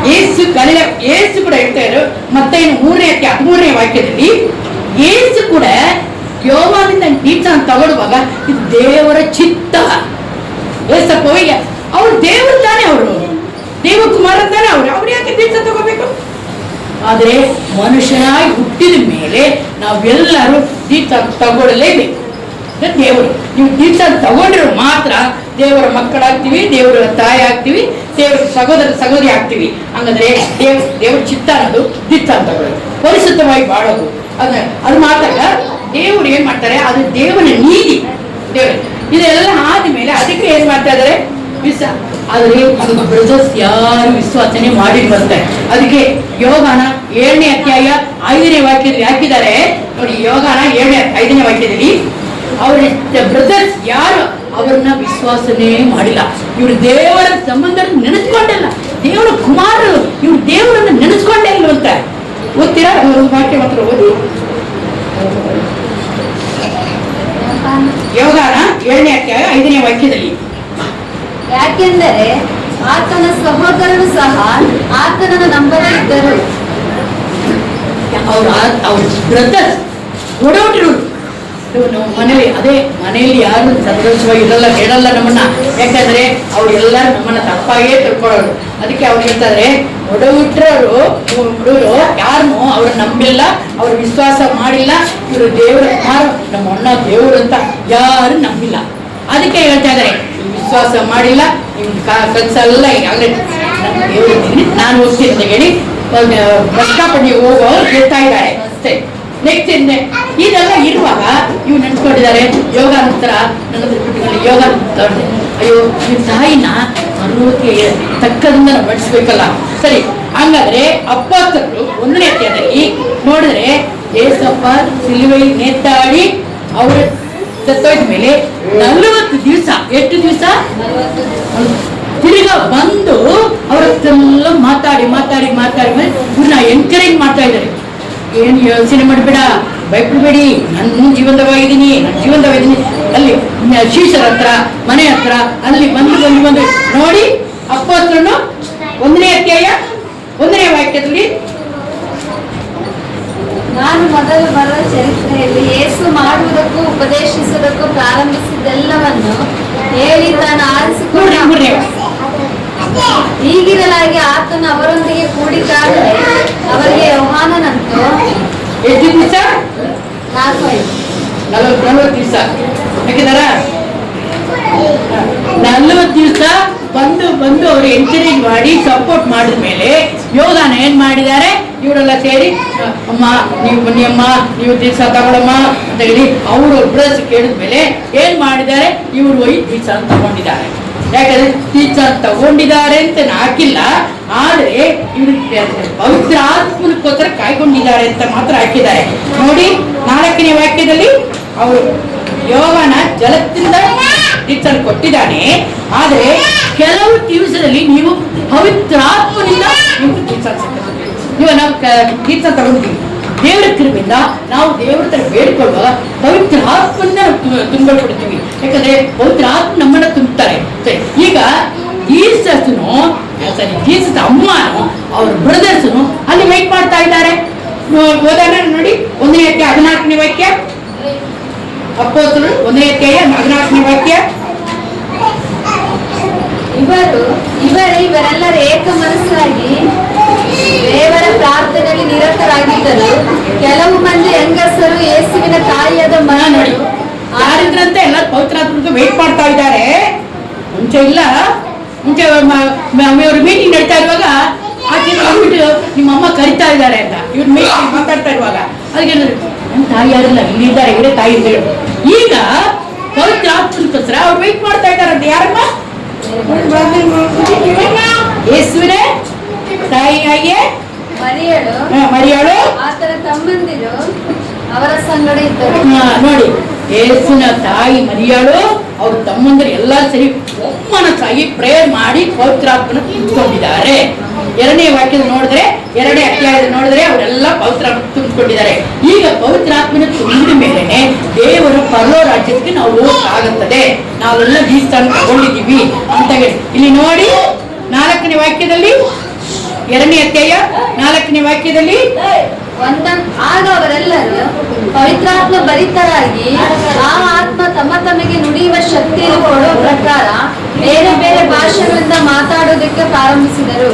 ಏಸು ಕಲಿಯ, ಏಸು ಕೂಡ ಹೇಳ್ತಾ ಇದ್ರು. ಮತ್ತೆ ಮೂರನೇ ಹದಿಮೂರನೇ ವಾಕ್ಯದಲ್ಲಿ, ಏಸು ಕೂಡ ಯೋವಾನಿಂದ ದೀಕ್ಷಾ ತಗೊಳ್ಳುವಾಗ ಇದು ದೇವರ ಚಿತ್ತ. ಏಸಪ್ಪ ಅವ್ರು ದೇವರು ತಾನೇ ಅವರು. ದೇವಕುಮಾರ ತಾನೇ ಅವರು. ಅವ್ರು ಯಾಕೆ ದೀಕ್ಷಾ ತಗೋಬೇಕು? ಆದರೆ ಮನುಷ್ಯನಾಗಿ ಹುಟ್ಟಿದ ಮೇಲೆ ನಾವೆಲ್ಲರೂ ದೀಪ ತಗೊಳ್ಳಲೇಬೇಕು. ದೇವರು. ನೀವು ದೀಪ ತಗೊಂಡ್ರೆ ಮಾತ್ರ ದೇವರ ಮಕ್ಕಳಾಗ್ತೀವಿ, ದೇವರ ತಾಯಿ ಆಗ್ತೀವಿ, ದೇವರ ಸಹೋದರ, ಸಹೋದರಿ ಆಗ್ತೀವಿ. ಹಂಗಂದ್ರೆ ದೇವ್, ದೇವ್ರ ಚಿತ್ತ ಅನ್ನೋದು ದಿತ್ತ ಅಂತ ಪರಿಶುದ್ಧವಾಗಿ ಬಾಳೋದು. ಅದ ಅದು ಮಾತ್ರ ದೇವರು ಏನ್ ಮಾಡ್ತಾರೆ? ಅದು ದೇವನ ನೀತಿ. ದೇವರು. ಇದೆಲ್ಲ ಆದ್ಮೇಲೆ ಅದಕ್ಕೆ ಏನ್ ಮಾಡ್ತಾ ಇದಾರೆ ವಿಸ ಆದ್ರೆ ಬ್ರದರ್ಸ್ ಯಾರು ವಿಶ್ವಾಸನೆ ಮಾಡಿರುವಂತೆ ಅದಕ್ಕೆ ಯೋಗಾನ ಏಳನೇ ಅಧ್ಯಾಯ ಐದನೇ ವಾಕ್ಯದಲ್ಲಿ ಹಾಕಿದ್ದಾರೆ. ನೋಡಿ, ಯೋಗಾನ ಏಳನೇ, ಐದನೇ ವಾಕ್ಯದಲ್ಲಿ ಅವ್ರ ಬ್ರದರ್ಸ್ ಯಾರು? ಅವ್ರನ್ನ ವಿಶ್ವಾಸನೇ ಮಾಡಿಲ್ಲ. ಇವರು ದೇವರ ಸಂಬಂಧ ನೆನೆಸ್ಕೊಂಡಿಲ್ಲ. ದೇವರ ಕುಮಾರರು, ಇವ್ರು ದೇವರನ್ನ ನೆನೆಸ್ಕೊಂಡೇ ಇಲ್ವಂತ ಒಂದು ವಾಕ್ಯ ಮಾತ್ರ ಓದಿ. ಯೋಗಾನ ಏಳನೇ ಅಧ್ಯಾಯ ಐದನೇ ವಾಕ್ಯದಲ್ಲಿ. ಯಾಕೆಂದರೆ ಆತನ ಸಹೋದರರು ಸಹ ಆತನನ್ನು ನಂಬದಿದ್ದರು. ಅವ್ರ ಅವ್ರ ಬ್ರದರ್ಸ್ ಒಡೋಟಿರೋರು ನೋ ಮನೇಲಿ ಅದೇ ಮನೆಯಲ್ಲಿ ಯಾರು ಸಂತೋಷವಾಗಿ ಇರಲ್ಲ, ಕೇಳಲ್ಲ ನಮ್ಮನ್ನ. ಯಾಕಂದ್ರೆ ಅವ್ರು ಎಲ್ಲರೂ ನಮ್ಮನ್ನ ತಪ್ಪಾಗೇ ತಿಳ್ಕೊಳ್ಳೋರು. ಅದಕ್ಕೆ ಅವ್ರು ಹೇಳ್ತಾರೆ ಒಡಹುಟ್ರವರು ಹುಡುಗರು ಯಾರನ್ನು ಅವ್ರು ನಂಬಿಲ್ಲ, ಅವ್ರ ವಿಶ್ವಾಸ ಮಾಡಿಲ್ಲ. ಇವರು ದೇವರ ನಮ್ಮ ಅಣ್ಣ ದೇವರು ಅಂತ ಯಾರು ನಂಬಿಲ್ಲ. ಅದಕ್ಕೆ ಹೇಳ್ತಾ ಇದ್ದಾರೆ ವಿಶ್ವಾಸ ಮಾಡಿಲ್ಲ ದೇವರು ಇದ್ದೀನಿ, ನಾನು ಹೋಗ್ತೀನಿ ಅಂತ ಹೇಳಿ ಬಸ್ ಹೋಗೋ ಹೋಗೋರು ಹೇಳ್ತಾ ಇದ್ದಾರೆ. ಅಷ್ಟೇ. ನೆಕ್ಸ್ಟ್ ಇದೆಲ್ಲ ಇರುವಾಗ ಇವ್ ನೆನ್ಸ್ಕೊಂಡಿದ್ದಾರೆ ಯೋಗ ನಂತರ ಯೋಗ ಅಯ್ಯೋ ನಿಮ್ಮ ತಾಯಿನ ಅನುಭವಕ್ಕೆ ತಕ್ಕದಿಂದ ನಾವು ಬಡಿಸ್ಬೇಕಲ್ಲ ಸರಿ ಹಂಗಾದ್ರೆ ಅಪ್ಪತ್ತರು ಒಂದನೇ ಅಧ್ಯಾಯದಲ್ಲಿ ನೋಡಿದ್ರೆ ಏಸಪ್ಪ ಸಿಲುವೆ ನೇತಾಡಿ ಅವರು ಸತ್ತೋಯ್ದ ಮೇಲೆ ನಲವತ್ತು ದಿವಸ, ಎಷ್ಟು ದಿವಸ? ತಿರ್ಗ ಬಂದು ಅವ್ರ ಹತ್ರೆಲ್ಲ ಮಾತಾಡಿ ಮಾತಾಡಿ ಮಾತಾಡಿ ಇವ್ರನ್ನ ಎನ್ಕರೇಜ್ ಮಾಡ್ತಾ ಇದ್ದಾರೆ. ಏನು ಯೋಚನೆ ಮಾಡಬೇಡ, ಭಯಪಡಬೇಡಿ ನನ್ನ ಜೀವಂತವಾಗಿದ್ದೀನಿ ನನ್ನ ಜೀವಂತವಾಗಿದ್ದೀನಿ. ಅಲ್ಲಿ ಶೀಶರ ಹತ್ರ, ಮನೆ ಹತ್ರ, ಅಲ್ಲಿ ಬಂದು ಬಂದು ಬಂದು ನೋಡಿ, ಅಪ್ಪ ಹತ್ರನು ಒಂದನೇ ಅಧ್ಯಾಯ, ಒಂದನೇ ವಾಕ್ಯದಲ್ಲಿ ನಾನು ಮೊದಲು ಬರುವ ಚರಿತ್ರೆಯಲ್ಲಿ ಯೇಸು ಮಾಡುವುದಕ್ಕೂ ಉಪದೇಶಿಸುವುದಕ್ಕೂ ಪ್ರಾರಂಭಿಸಿದ್ದೆಲ್ಲವನ್ನು ಹೇಳಿ ತಾನು ಆರಿಸಿಕೊಂಡು. ಹೀಗಿರಲಾಗಿ ಆತನು ಅವರೊಂದಿಗೆ ಕೂಡಿದ್ದಾಗಲೇ ಅವರಿಗೆ ಯೋಹಾನನಂತೂ ನಾಲ್ಕು ಐದು. ನಲವತ್ತು ದಿವಸ. ನಲವತ್ತು ದಿವಸ ಬಂದು ಬಂದು ಅವ್ರು ಎನ್ಕರೇಜ್ ಮಾಡಿ ಸಪೋರ್ಟ್ ಮಾಡಿದ ಮೇಲೆ ಯೋಗಾನ ಏನ್ ಮಾಡಿದ್ದಾರೆ? ಇವರೆಲ್ಲ ಸೇರಿ, ಅಮ್ಮ, ನೀವು ಬನ್ನಿ ಅಮ್ಮ, ನೀವು ದಿವಸ ತಗೊಳಮ್ಮ ಅಂತ ಹೇಳಿ ಅವರು ಬ್ರಸ್ ಕೇಳಿದ್ಮೇಲೆ ಏನ್ ಮಾಡಿದ್ದಾರೆ? ಇವರು ಹೋಗಿ ದಿವಸ ತಗೊಂಡಿದ್ದಾರೆ. ಯಾಕಂದ್ರೆ ದಿವಸ ತಗೊಂಡಿದ್ದಾರೆ ಅಂತ ಹಾಕಿಲ್ಲ, ಆದ್ರೆ ಇವರು ಪವಿತ್ರ ಆತ್ಮನಕ್ಕೋಸ್ಕರ ಕಾಯ್ಕೊಂಡಿದ್ದಾರೆ ಅಂತ ಮಾತ್ರ ಹಾಕಿದ್ದಾರೆ. ನೋಡಿ, ನಾಲ್ಕನೇ ವಾಕ್ಯದಲ್ಲಿ ಅವರು ಯೋಗನ ಜಲದಿಂದ ದೀಕ್ಷನ್ನು ಕೊಟ್ಟಿದ್ದಾನೆ. ಆದ್ರೆ ಕೆಲವು ದಿವಸದಲ್ಲಿ ನೀವು ಪವಿತ್ರಾತ್ಮನಿಂದ ನೀವು ಸಿಗ್ತದೆ ನೀವು ನಾವು ತಗೊಂಡಿದ್ದೀವಿ ದೇವರ ಕೃಪೆಯಿಂದ ನಾವು ದೇವರ ಹತ್ರ ಬೇಡಿಕೊಳ್ಳುವಾಗ ಪವಿತ್ರ ಆತ್ಮನ್ನ ತುಂಬಿಕೊಡ್ತೀವಿ ಯಾಕಂದ್ರೆ ಪವಿತ್ರ ಆತ್ಮ ನಮ್ಮನ್ನ ತುಂಬುತ್ತಾರೆ ಈಗ ಜೀಸಸ್ನು ಸರಿ ಜೀಸಸ್ ಅಮ್ಮನು, ಅವ್ರ ಬ್ರದರ್ಸ್ನು ಅಲ್ಲಿ ವೈಟ್ ಮಾಡ್ತಾ ಇದ್ದಾರೆ. ನೋ- ಹೋದಾಗ ನೋಡಿ, ಒಂದನೇ ಅಧ್ಯಾಯ ಹದಿನಾಲ್ಕನೇ ವಾಕ್ಯ. ಅಪ್ಪೋಸ್ತಲರು ಒಂದನೇ ಅಧ್ಯಾಯ ವಾಕ್ಯ. ಇವರು ಇವರೇ ಇವರೆಲ್ಲರ ಏಕ ಮನಸ್ಸಾಗಿ ದೇವರ ಪ್ರಾರ್ಥನೆಯಲ್ಲಿ ನಿರತರಾಗಿದ್ದರು. ಕೆಲವು ಮಂದಿ ಹೆಂಗಸರು ಯೇಸುವಿನ ತಾಯಿಯಾದ ಮನ ನೋಡಿ. ಮಗಳು ಯಾರಿದ್ರಂತೆ ಎಲ್ಲ ಪವಿತ್ರಾತ್ಮಕ ವೇಟ್ ಮಾಡ್ತಾ ಇದ್ದಾರೆ. ಮುಂಚೆ ಇಲ್ಲ. ಮುಂಚೆ ಇವರು ಮೀಟಿಂಗ್ ನಡೀತಾ ಇರುವಾಗ ಆಚೆ ಬಂದ್ಬಿಟ್ಟು ನಿಮ್ಮ ಅಮ್ಮ ಕರಿತಾ ಇದ್ದಾರೆ ಅಂತ. ಇವ್ರು ಮೀಟಿಂಗ್ ಮಾತಾಡ್ತಾ ಇರುವಾಗ. ಅದಕ್ಕೆ ನನ್ನ ತಾಯಿ ಯಾರಿಲ್ಲ ಇಲ್ಲಿದ್ದಾರೆ ಇವರೇ ತಾಯಿ ಅಂತ ಹೇಳಿ ಈಗ ಪವಿತ್ರ ಆತ್ಮಕ್ಕೋಸ್ಕರ ಅವ್ರು ವೇಟ್ ಮಾಡ್ತಾ ಇದ್ದಾರಂತೆ. ಯಾರಮ್ಮ? ಯೇಸುವಿನೇ ತಾಯಿಯಾಗಿ ಮರಿಯಳು. ಮರಿಯಾಳು. ಆತನ ತಮ್ಮಂದಿರು ಅವರ ಸಂಗಡ ಇದ್ದರು. ನೋಡಿ ಯೇಸುನ ತಾಯಿ ಮರಿಯಾಳು ಅವ್ರ ತಮ್ಮಂದ್ರೆ ಎಲ್ಲ ಸರಿ ಒಮ್ಮನ ತಾಯಿ ಪ್ರೇಯರ್ ಮಾಡಿ ಪವಿತ್ರಾತ್ಮನ ತುಂಬಿಕೊಂಡಿದ್ದಾರೆ. ಎರಡನೇ ವಾಕ್ಯದ ನೋಡಿದ್ರೆ ಎರಡನೇ ಅಧ್ಯಾಯದ ನೋಡಿದ್ರೆ ಅವರೆಲ್ಲ ಪವಿತ್ರಾತ್ಮ ತುಂಬಿಕೊಂಡಿದ್ದಾರೆ ಈಗ ಪವಿತ್ರಾತ್ಮನ ತುಂಬಿದ ಮೇಲೆ ದೇವರ ಪರ್ಲೋ ರಾಜ್ಯಕ್ಕೆ ನಾವು ಹೋಗಕ್ಕಾಗುತ್ತದೆ ನಾವೆಲ್ಲ ದೀಸ್ಥಾನ ತಗೊಂಡಿದ್ದೀವಿ ಅಂತ ಹೇಳಿ. ಇಲ್ಲಿ ನೋಡಿ, ನಾಲ್ಕನೇ ವಾಕ್ಯದಲ್ಲಿ, ಎರಡನೇ ಅಧ್ಯಾಯ, ನಾಲ್ಕನೇ ವಾಕ್ಯದಲ್ಲಿ ಒಂದ ಆಗ ಅವರೆಲ್ಲರೂ ಪವಿತ್ರಾತ್ಮ ಭರಿತರಾಗಿ ಆ ಆತ್ಮ ತಮ್ಮ ತಮಗೆ ನುಡಿಯುವ ಶಕ್ತಿಯನ್ನು ಕೊಡುವ ಪ್ರಕಾರ ಬೇರೆ ಬೇರೆ ಭಾಷೆಗಳಿಂದ ಮಾತಾಡೋದಕ್ಕೆ ಪ್ರಾರಂಭಿಸಿದರು.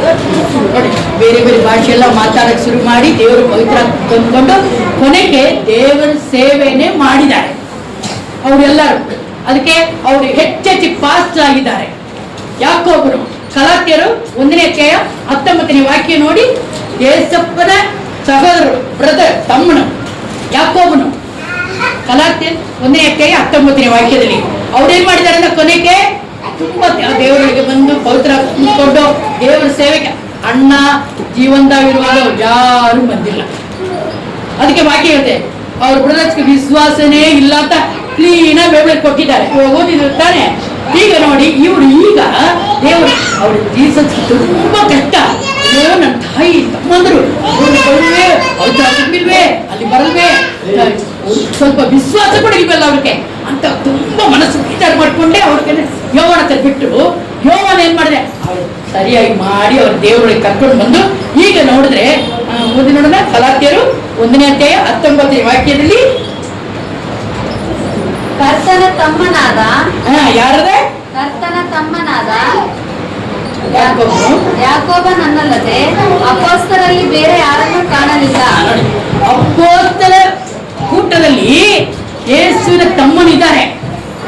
ಬೇರೆ ಬೇರೆ ಭಾಷೆ ಎಲ್ಲ ಮಾತಾಡಕ್ ಶುರು ಮಾಡಿ ದೇವರು ಪವಿತ್ರ ತಂದ್ಕೊಂಡು ಕೊನೆಗೆ ದೇವರ ಸೇವೆನೆ ಮಾಡಿದ್ದಾರೆ. ಅವರೆಲ್ಲರೂ. ಅದಕ್ಕೆ ಅವರು ಹೆಚ್ಚೆಚ್ಚು ಫಾಸ್ಟ್ ಆಗಿದ್ದಾರೆ. ಯಾಕೊಬ್ಬರು ಕಲಾತ್ಯರು ಒಂದನೇ ಅಧ್ಯಾಯ ಹತ್ತೊಂಬತ್ತನೇ ವಾಕ್ಯ ನೋಡಿ, ಏಸಪ್ಪನ ಸಹೋದರರು ಬ್ರದರ್, ತಮ್ಮನು, ಯಾಕೋಬನು. ಕಲಾತ್ಯ ಒಂದನೇ ಅಧ್ಯಾಯ ಹತ್ತೊಂಬತ್ತನೇ ವಾಕ್ಯದಲ್ಲಿ ಅವ್ರೇನ್ ಮಾಡಿದಾರೆ ಅಂದ್ರೆ ಕೊನೆಗೆ ತುಂಬಾ ದೇವರಿಗೆ ಬಂದು ಪವಿತ್ರ ಕೊಟ್ಟು ದೇವರ ಸೇವೆಗೆ ಅಣ್ಣ ಜೀವನದಾಗಿರುವಾಗ ಯಾರು ಬಂದಿಲ್ಲ. ಅದಕ್ಕೆ ವಾಕ್ಯ ಇರುತ್ತೆ ಅವ್ರ ಬ್ರದರ್ಸ್ಗೆ ವಿಶ್ವಾಸನೇ ಇಲ್ಲ ಅಂತ ಕ್ಲೀನ್ ಬೈಬಲ್ ಕೊಟ್ಟಿದ್ದಾರೆ. ಇವಾಗ ಈಗ ನೋಡಿ, ಇವರು ಈಗ ದೇವರು, ಅವ್ರ ಜೀಸಸ್ ತುಂಬಾ ಕಷ್ಟ. ಅಯ್ಯೋ ನನ್ನ ತಾಯಿ ತಮ್ಮಂದ್ರು ಬರುವೆ ಅವ್ರ ತುಂಬಿಲ್ವೇ ಅಲ್ಲಿ ಬರಲ್ವೇ? ಸ್ವಲ್ಪ ವಿಶ್ವಾಸ ಕೂಡ ಇಲ್ವಲ್ಲ ಅವ್ರಿಗೆ. ಅಂತ ತುಂಬಾ ಮನಸ್ಸು ವಿಚಾರ ಮಾಡ್ಕೊಂಡೆ ಅವ್ರಿಗೆ ಯೋವನ ಬಿಟ್ಟು ಯೋವನ ಏನ್ ಮಾಡಿದೆ? ಅವ್ರು ಸರಿಯಾಗಿ ಮಾಡಿ ಅವ್ರ ದೇವರಿಗೆ ಕರ್ಕೊಂಡು ಬಂದು ಈಗ ನೋಡಿದ್ರೆ ಮುಂದೆ ನೋಡೋಣ ಕಲಾತ್ಯರು ಒಂದನೇ ಅಧ್ಯಾಯ ಹತ್ತೊಂಬತ್ತನೇ ವಾಕ್ಯದಲ್ಲಿ ಕರ್ತನ ತಮ್ಮನಾದ ಯಾರದೆ? ಕರ್ತನ ತಮ್ಮನಾದ ಯಾಕೋಬನು? ನನ್ನಲ್ಲದೆ ಅಪೋಸ್ತರಲ್ಲಿ ಬೇರೆ ಯಾರನ್ನೂ ಕಾಣಲಿಲ್ಲ. ಅಪೋಸ್ತರ ಕೂಟದಲ್ಲಿ ಯೇಸುವಿನ ತಮ್ಮನಿದ್ದಾರೆ.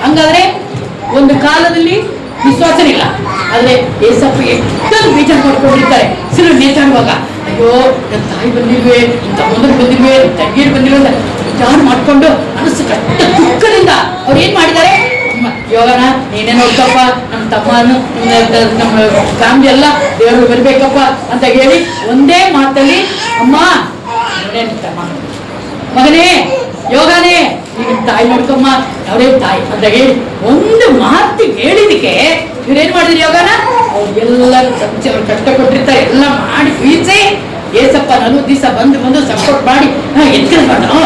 ಹಂಗಾದ್ರೆ ಒಂದು ಕಾಲದಲ್ಲಿ ವಿಶ್ವಾಸನಿಲ್ಲ ಆದ್ರೆ ಏಸಪ್ಪ ಎಷ್ಟೊಂದು ಬೇಜಾರು ಮಾಡ್ಕೊಂಡಿರ್ತಾರೆ. ಸಿಲು ನೇತಾಡುವಾಗ ಅಯ್ಯೋ ನನ್ನ ತಾಯಿ ಬಂದಿಲ್ವೇ ನನ್ನ ತಮ್ಮಂದ್ರು ಬಂದಿಲ್ವೇ ನನ್ನ ತಂಗಿಯರು ಬಂದಿಲ್ವೇ ಅಂತ ವಿಚಾರ ಮಾಡ್ಕೊಂಡು ಮನಸ್ಸು ಕಟ್ಟ ದುಃಖದಿಂದ ಅವ್ರು ಏನ್ ಮಾಡಿದ್ದಾರೆ? ಯೋಗನ ನೀನೇ ನೋಡ್ಕಪ್ಪ? ನಮ್ಮ ತಮ್ಮನು ನಮ್ಮ ಫ್ಯಾಮಿಲಿ ಎಲ್ಲ ದೇವರು ಬರ್ಬೇಕಪ್ಪ ಅಂತ ಹೇಳಿ ಒಂದೇ ಮಾತಲ್ಲಿ, ಅಮ್ಮ ತಮ್ಮ. ಮಗನೇ, ಯೋಗನೇ ಈಗ ತಾಯಿ ನೋಡ್ಕಮ್ಮ, ಅವರೇ ತಾಯಿ. ಅಂತ ಹೇಳಿ ಒಂದು ಮಾತು ಹೇಳಿದಕ್ಕೆ ಇವ್ರೇನ್ ಮಾಡಿದ್ರಿ ಯೋಗನ? ಅವ್ರಿಗೆಲ್ಲರೂ ಸಂಚೆ ಅವ್ರು ಕಷ್ಟ ಕೊಟ್ಟಿರ್ತಾರೆ ಎಲ್ಲ ಮಾಡಿ ಬೀಸಿ ಏಸಪ್ಪ, ನಾನು ದಿವಸ ಬಂದು ಬಂದು ಸಪೋರ್ಟ್ ಮಾಡಿ ಎತ್ಕೊಂಡು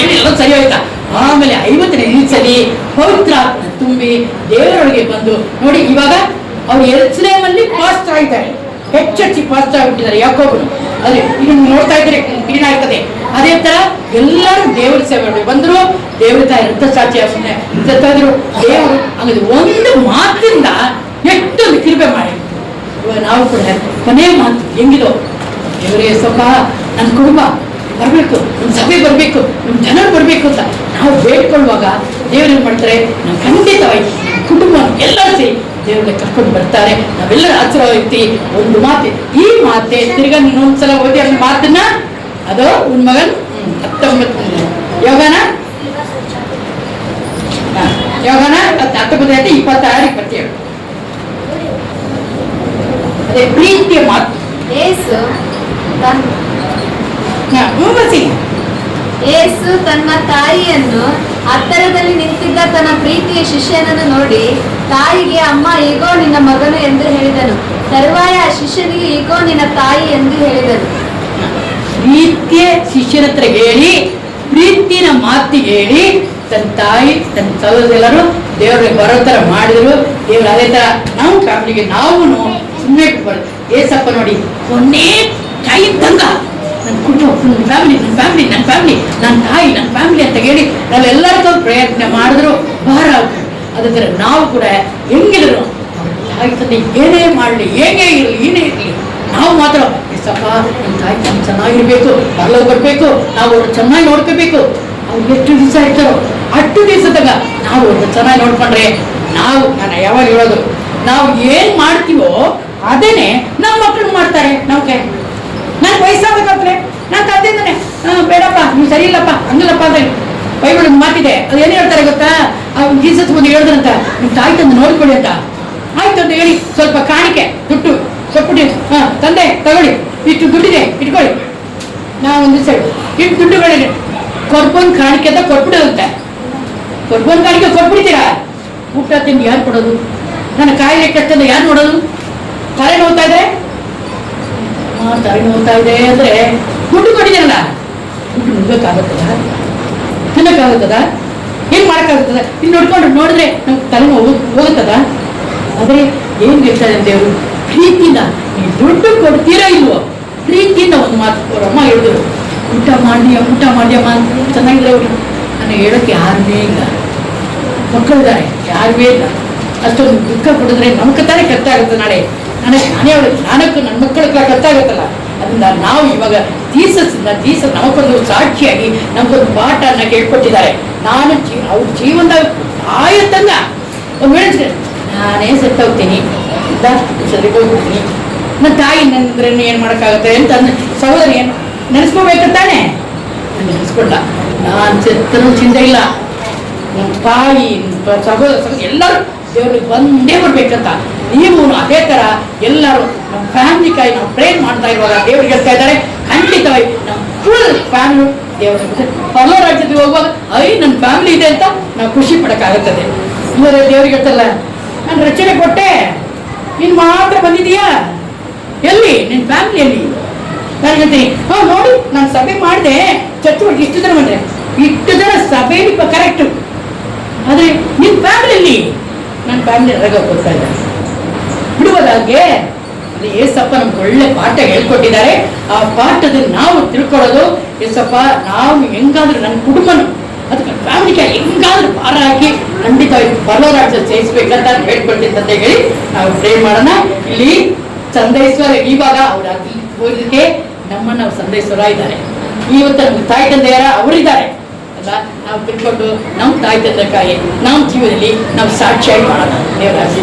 ಏನೆಲ್ಲ ಸರಿ ಹೋಯ್ತಾ? ಆಮೇಲೆ ಐವತ್ತನೇ ದಿವಸದಲ್ಲಿ ಪವಿತ್ರ ತುಂಬಿ ದೇವರೊಳಗೆ ಬಂದು ನೋಡಿ, ಇವಾಗ ಅವ್ರು ಎಲ್ಸ್ಲೇಮಲ್ಲಿ ಫಾಸ್ಟ್ ಆಗಿದ್ದಾರೆ. ಹೆಚ್ಚೆಚ್ಚಿ ಫಾಸ್ಟ್ ಆಗಿಬಿಟ್ಟಿದ್ದಾರೆ ಯಾಕೋಬ್ರು. ಅದೇ, ಇದನ್ನು ನೋಡ್ತಾ ಇದ್ರೆ ಕ್ಲೀನ್ ಆಗ್ತದೆ. ಅದೇ ತರ ಎಲ್ಲರೂ ದೇವರ ಸೇವೆ ಬಂದರು, ದೇವರ ತಾಯಿ ರಕ್ತ ಸಾಕ್ಷಿ ಸುಮ್ಮನೆ ಇದ್ರು. ದೇವರು ಹಂಗದು ಒಂದು ಮಾತಿಂದ ಎಷ್ಟೊಂದು ಕಿರುಬೆ ಮಾಡಿ. ಇವಾಗ ನಾವು ಕೂಡ ಕೊನೆ ಮಾತು ಹೆಂಗಿದೋ? ದೇವರೇ ಸ್ವಲ್ಪ ನನ್ನ ಕುಟುಂಬ. ಬರಬೇಕು ನಮ್ಮ ಸಭೆ ಬರಬೇಕು ನಮ್ಮ ಜನರು ಬರಬೇಕು ಅಂತ ನಾವು ಬೇಡ್ಕೊಳ್ಳುವಾಗ ದೇವರು ಮಾಡ್ತಾರೆ? ನಾವು ಖಂಡಿತವಾಗಿ ಕುಟುಂಬ ಎಲ್ಲ ಸೇರಿ ದೇವರನ್ನ ಕರ್ಕೊಂಡು ಬರ್ತಾರೆ. ನಾವೆಲ್ಲರ ಆಚರಣೆ ಒಂದು ಮಾತೆ, ಈ ಮಾತೆ, ತಿರ್ಗಾ ಒಂದ್ಸಲ ಓದಿ ಅನ್ನೋ ಮಾತನ್ನ? ಅದು ಉನ್ ಮಗನ್ ಹತ್ತೊಂಬತ್ತು ಯೋಗನ ಯೋಗನ ಹತ್ತು- ಹತ್ತೊಂಬತ್ತು ಆಯ್ತು ಇಪ್ಪತ್ತಾರು ಇಪ್ಪತ್ತೇಳು ಅದೇ ಪ್ರೀತಿಯ ಮಾತು. ಏಸು ತನ್ನ ತಾಯಿಯನ್ನು ಹತ್ತರದಲ್ಲಿ ನಿಂತಿದ್ದ ತನ್ನ ಪ್ರೀತಿಯ ಶಿಷ್ಯನನ್ನು ನೋಡಿ ತಾಯಿಗೆ ಅಮ್ಮ ಈಗೋ ನಿನ್ನ ಮಗನು ಎಂದು ಹೇಳಿದನು. ತರುವಾಯ ಆ ಶಿಷ್ಯನಿಗೆ ಈಗೋ ನಿನ್ನ ತಾಯಿ ಎಂದು ಹೇಳಿದನು. ಪ್ರೀತಿಯ ಶಿಷ್ಯನ ಹತ್ರ ಹೇಳಿ ಪ್ರೀತಿನ ಮಾತಿಗೆ ಹೇಳಿ ತನ್ನ ತಾಯಿ ತನ್ನ ಸಹೋದರರು ದೇವರಿಗೆ ಬರೋ ಥರ ಮಾಡಿದ್ರು. ದೇವರು ಅದೇ ಥರ ನಾವು ಫ್ಯಾಮಿಲಿಗೆ ನಾವು ಸುಮ್ಮನೆ ಏಸಪ್ಪ ನೋಡಿ ಒಂದೇ ತಾಯಿ ತಂಗ ನನ್ನ ಕುಟುಂಬ ನನ್ನ ಫ್ಯಾಮಿಲಿ ನನ್ನ ಫ್ಯಾಮಿಲಿ ನನ್ನ ಫ್ಯಾಮಿಲಿ ನನ್ನ ತಾಯಿ, ನನ್ನ ಫ್ಯಾಮಿಲಿ ಅಂತ ಹೇಳಿ ನಾವೆಲ್ಲರಿಗೂ ಪ್ರಯತ್ನ ಮಾಡಿದ್ರು, ಭಾರ ಆಗ್ತದೆ ಅದೇ ನಾವು ಕೂಡ ಹೆಂಗಿದ್ರು ತಾಯಿ ತಂದೆ ಏನೇ ಮಾಡಲಿ ಹೇಗೆ ಇರಲಿ, ಏನೇ ಇರಲಿ, ನಾವು ಮಾತ್ರ, ಎಸ್ಸಪ್ಪ ನಮ್ಮ ತಾಯಿ ತಂದೆ ಚೆನ್ನಾಗಿರ್ಬೇಕು ಮರಳು ಬರಬೇಕು, ನಾವು ಅವ್ರು ಚೆನ್ನಾಗಿ ನೋಡ್ಕೋಬೇಕು. ಅವ್ರು ಎಷ್ಟು ದಿವಸ ಇರ್ತಾರೋ ಅಷ್ಟು ದಿವಸ ತಗ ನಾವು ಅವ್ರನ್ನ ಚೆನ್ನಾಗಿ ನೋಡ್ಕೊಂಡ್ರೆ ನಾವು, ನಾನು ಯಾವಾಗ ಹೇಳೋದು, ನಾವು ಏನು ಮಾಡ್ತೀವೋ, ಅದೇನೆ ನಮ್ಮ ಮಕ್ಕಳು ಮಾಡ್ತಾರೆ, ನಮಗೆ. ನಾನು ವಯಸ್ಸಾಗಬೇಕಂದ್ರೆ ನಾನು ತಂದೆಯಿಂದನೆ ಬೇಡಪ್ಪ ನೀವು ಸರಿ ಇಲ್ಲಪ್ಪ ಹಂಗಿಲ್ಲಪ್ಪ ಅಂತ ಬೈಬಲ್ ಮಾತಿದೆ. ಅದು ಏನು ಹೇಳ್ತಾರೆ ಗೊತ್ತಾ? ಜೀಸಸ್ ಬಂದು ಹೇಳಿದ್ರಂತ ನಿಮ್ಮ ತಾಯಿ ತಂದು ನೋಡ್ಕೊಳ್ಳಿ ಅಂತ. ಆಯ್ತು ಅಂತ ಹೇಳಿ ಸ್ವಲ್ಪ ಕಾಣಿಕೆ ದುಡ್ಡು ಸ್ವಲ್ಪ ಹಾ ತಂದೆ ತಗೊಳ್ಳಿ. ಇಷ್ಟು ದುಡ್ಡಿದೆ ಇಟ್ಕೊಳ್ಳಿ. ನಾ ಒಂದು ಸೈಡ್ ಇಷ್ಟು ದುಡ್ಡುಗಳಿದೆ ಕೊರ್ಬೊಂದು ಕಾಣಿಕೆ ಅಂತ ಕೊಟ್ಬಿಡೋದಂತೆ. ಕೊರ್ಬೊಂದು ಕಾಣಿಕೆ ಕೊಟ್ಬಿಡ್ತೀರಾ? ಊಟ ತಿಂದು ಯಾರು ಕೊಡೋದು? ನನ್ನ ಕಾಯಿಲೆ ಕೆಟ್ಟದ ಯಾರು ನೋಡೋದು? ತಲೆ ನೋಡ್ತಾ ಇದೆ ಆ, ತಲೆ ನೋಡ್ತಾ ಇದೆ ಅಂದ್ರೆ ದುಡ್ಡು ಕೊಟ್ಟಿದ್ದೀರಲ್ಲ? ದುಡ್ಡು ನುಗ್ಗಕ್ಕಾಗುತ್ತದ? ತಿನ್ನಕ್ಕಾಗುತ್ತದ? ಏನ್ ಮಾಡಕ್ಕಾಗುತ್ತದ? ಇನ್ನು ನೋಡ್ಕೊಂಡು ನೋಡಿದ್ರೆ ನಮ್ಗೆ ತಲೆ ಹೋಗುತ್ತದ? ಆದ್ರೆ ಏನ್ ಹೇಳ್ತಾರೆ ದೇವರು ಪ್ರೀತಿಯಿಂದ ನೀವು ದುಡ್ಡು ಕೊಡ್ತೀರಾ ಇಲ್ವೋ, ಪ್ರೀತಿಯಿಂದ ಒಂದು ಮಾತು ಅವರಮ್ಮ ಹೇಳಿದ್ರು, ಊಟ ಮಾಡಿ ಊಟ ಮಾಡ್ಯಮ್ಮ ಅಂತ ಚೆನ್ನಾಗಿದ್ರೆ ಅವ್ರು. ನಾನು ಹೇಳೋಕ್ಕೆ ಯಾರೇ ಇಲ್ಲ. ಮಕ್ಕಳಿದ್ದಾರೆ ಯಾರೂ ಇಲ್ಲ. ಅಷ್ಟೊಂದು ದುಃಖ ಕೊಡಿದ್ರೆ ನಮ್ಗೆ ತಾನೇ ಕಷ್ಟ ಆಗುತ್ತೆ ನಾಳೆ. ನನಗೆ ನಾನೇ ಅವಳು ಜ್ಞಾನಕ್ಕೂ ನನ್ನ ಮಕ್ಕಳಿಗೆ ಗೊತ್ತಾಗುತ್ತಲ್ಲ. ಅದರಿಂದ ನಾವು ಇವಾಗ ಜೀಸಸ್ನ, ಜೀಸಸ್ ನಮಗೊಂದು ಸಾಕ್ಷಿಯಾಗಿ ನಮಗೊಂದು ಪಾಠನ ಕೇಳ್ಕೊಟ್ಟಿದ್ದಾರೆ. ನಾನು ಜೀ, ಅವ್ರ ಜೀವನದ ಆಯತ್ತಲ್ಲ ಒಂದು ವೇಳೆ ನಾನೇ ಸತ್ತು ಹೋಗ್ತೀನಿ. ಇಲ್ಲ ಸರಿ ಹೋಗ್ಬಿಡ್ತೀನಿ. ನನ್ನ ತಾಯಿ ನಂದ್ರೆ ಏನು ಮಾಡೋಕ್ಕಾಗುತ್ತೆ ಅಂತ ಸಹೋದರಿ ಏನು ನೆನೆಸ್ಕೋಬೇಕು ತಾನೆ? ನಾನು ನೆನೆಸ್ಕೊಂಡ ನಾನು ಸತ್ತರೂ ಚಿಂತೆ ಇಲ್ಲ. ನಮ್ಮ ತಾಯಿ ಸಹೋದರಿ ಎಲ್ಲರೂ ದೇವ್ರಿಗೆ ಬಂದೇ ಬರ್ಬೇಕಂತ. ನೀವು ಅದೇ ಥರ ಎಲ್ಲರೂ ನಮ್ಮ ಫ್ಯಾಮಿಲಿ ಕಾಯಿ ನಾವು ಪ್ರೇರ್ ಮಾಡ್ತಾ ಇರುವಾಗ ದೇವ್ರಿಗೆ ಹೇಳ್ತಾ ಇದ್ದಾರೆ, ಖಂಡಿತವಾಗಿ ನಮ್ಮ ಫುಲ್ ಫ್ಯಾಮಿಲಿ ದೇವರ ಪರಲೋ ರಾಜ್ಯದಲ್ಲಿ ಹೋಗುವಾಗ, ಐ ನನ್ನ ಫ್ಯಾಮಿಲಿ ಇದೆ ಅಂತ ನಾವು ಖುಷಿ ಪಡೋಕ್ಕಾಗುತ್ತದೆ. ಇವರೇ ದೇವ್ರಿಗೆ ಹೇಳ್ತಲ್ಲ ನಾನು ರಚನೆ ಕೊಟ್ಟೆ, ನೀನು ಮಾತ್ರ ಬಂದಿದೀಯಾ ಎಲ್ಲಿ? ನಿನ್ನ ಫ್ಯಾಮಿಲಿಯಲ್ಲಿ ನಾನು ಹೇಳ್ತೀನಿ, ಹಾ, ನೋಡಿ, ನಾನು ಸಭೆ ಮಾಡಿದೆ ಒಳಗೆ ಇಷ್ಟು ಜನ ಬಂದ್ರೆ. ಇಷ್ಟು ಜನ ಸಭೆಯಲ್ಲಿ ಕರೆಕ್ಟು ಆದರೆ ನಿನ್ನ ಫ್ಯಾಮಿಲಿಯಲ್ಲಿ ನನ್ನ ಫ್ಯಾಮಿಲಿ ಹೊರಗೆ ಕೊಡ್ತಾ ಇದ್ದಾರೆ ಬಿಡುವುದಾಗೆ? ಅದು ಏಸಪ್ಪ ನಮ್ಗೆ ಒಳ್ಳೆ ಪಾಠ ಹೇಳ್ಕೊಟ್ಟಿದ್ದಾರೆ. ಆ ಪಾಠದ ನಾವು ತಿಳ್ಕೊಳ್ಳೋದು, ಏಸಪ್ಪ, ನಾವು ಹೆಂಗಾದ್ರೂ ನನ್ನ ಕುಟುಂಬನ, ಅದಕ್ಕೆ ಫ್ಯಾಮಿಲಿಗೆ ಹೆಂಗಾದ್ರೂ ಭಾರ ಹಾಕಿ ಖಂಡಿತ ಬರೋ ರಾಜ್ಯ ಸೇರಿಸ್ಬೇಕಂತ ನಾನು ಹೇಳ್ಕೊಳ್ತೀನಿ ಅಂತ ಹೇಳಿ. ನಾವು ಪ್ರೇ ಮಾಡೋಣ. ಇಲ್ಲಿ ಚಂದೇಶ್ವರ ಇವಾಗ ಅವ್ರ ಹೋಗಿದ್ದಕ್ಕೆ ನಮ್ಮನ್ನ ಸಂದೇಶ್ವರ ಇದ್ದಾರೆ. ಇವತ್ತು ನಮ್ಮ ತಾಯಿ ತಂದೆಯರ ಅವರಿದ್ದಾರೆ ಅಲ್ಲ, ನಾವು ತಿಳ್ಕೊಂಡು ನಮ್ಮ ತಾಯಿ ತಂದೆ ಕಾಯಿ ನಮ್ಮ ಜೀವನದಲ್ಲಿ ನಾವು ಸಾಕ್ಷಿಯಾಗಿ ಮಾಡೋಣ. ದೇವರಾಜಿ.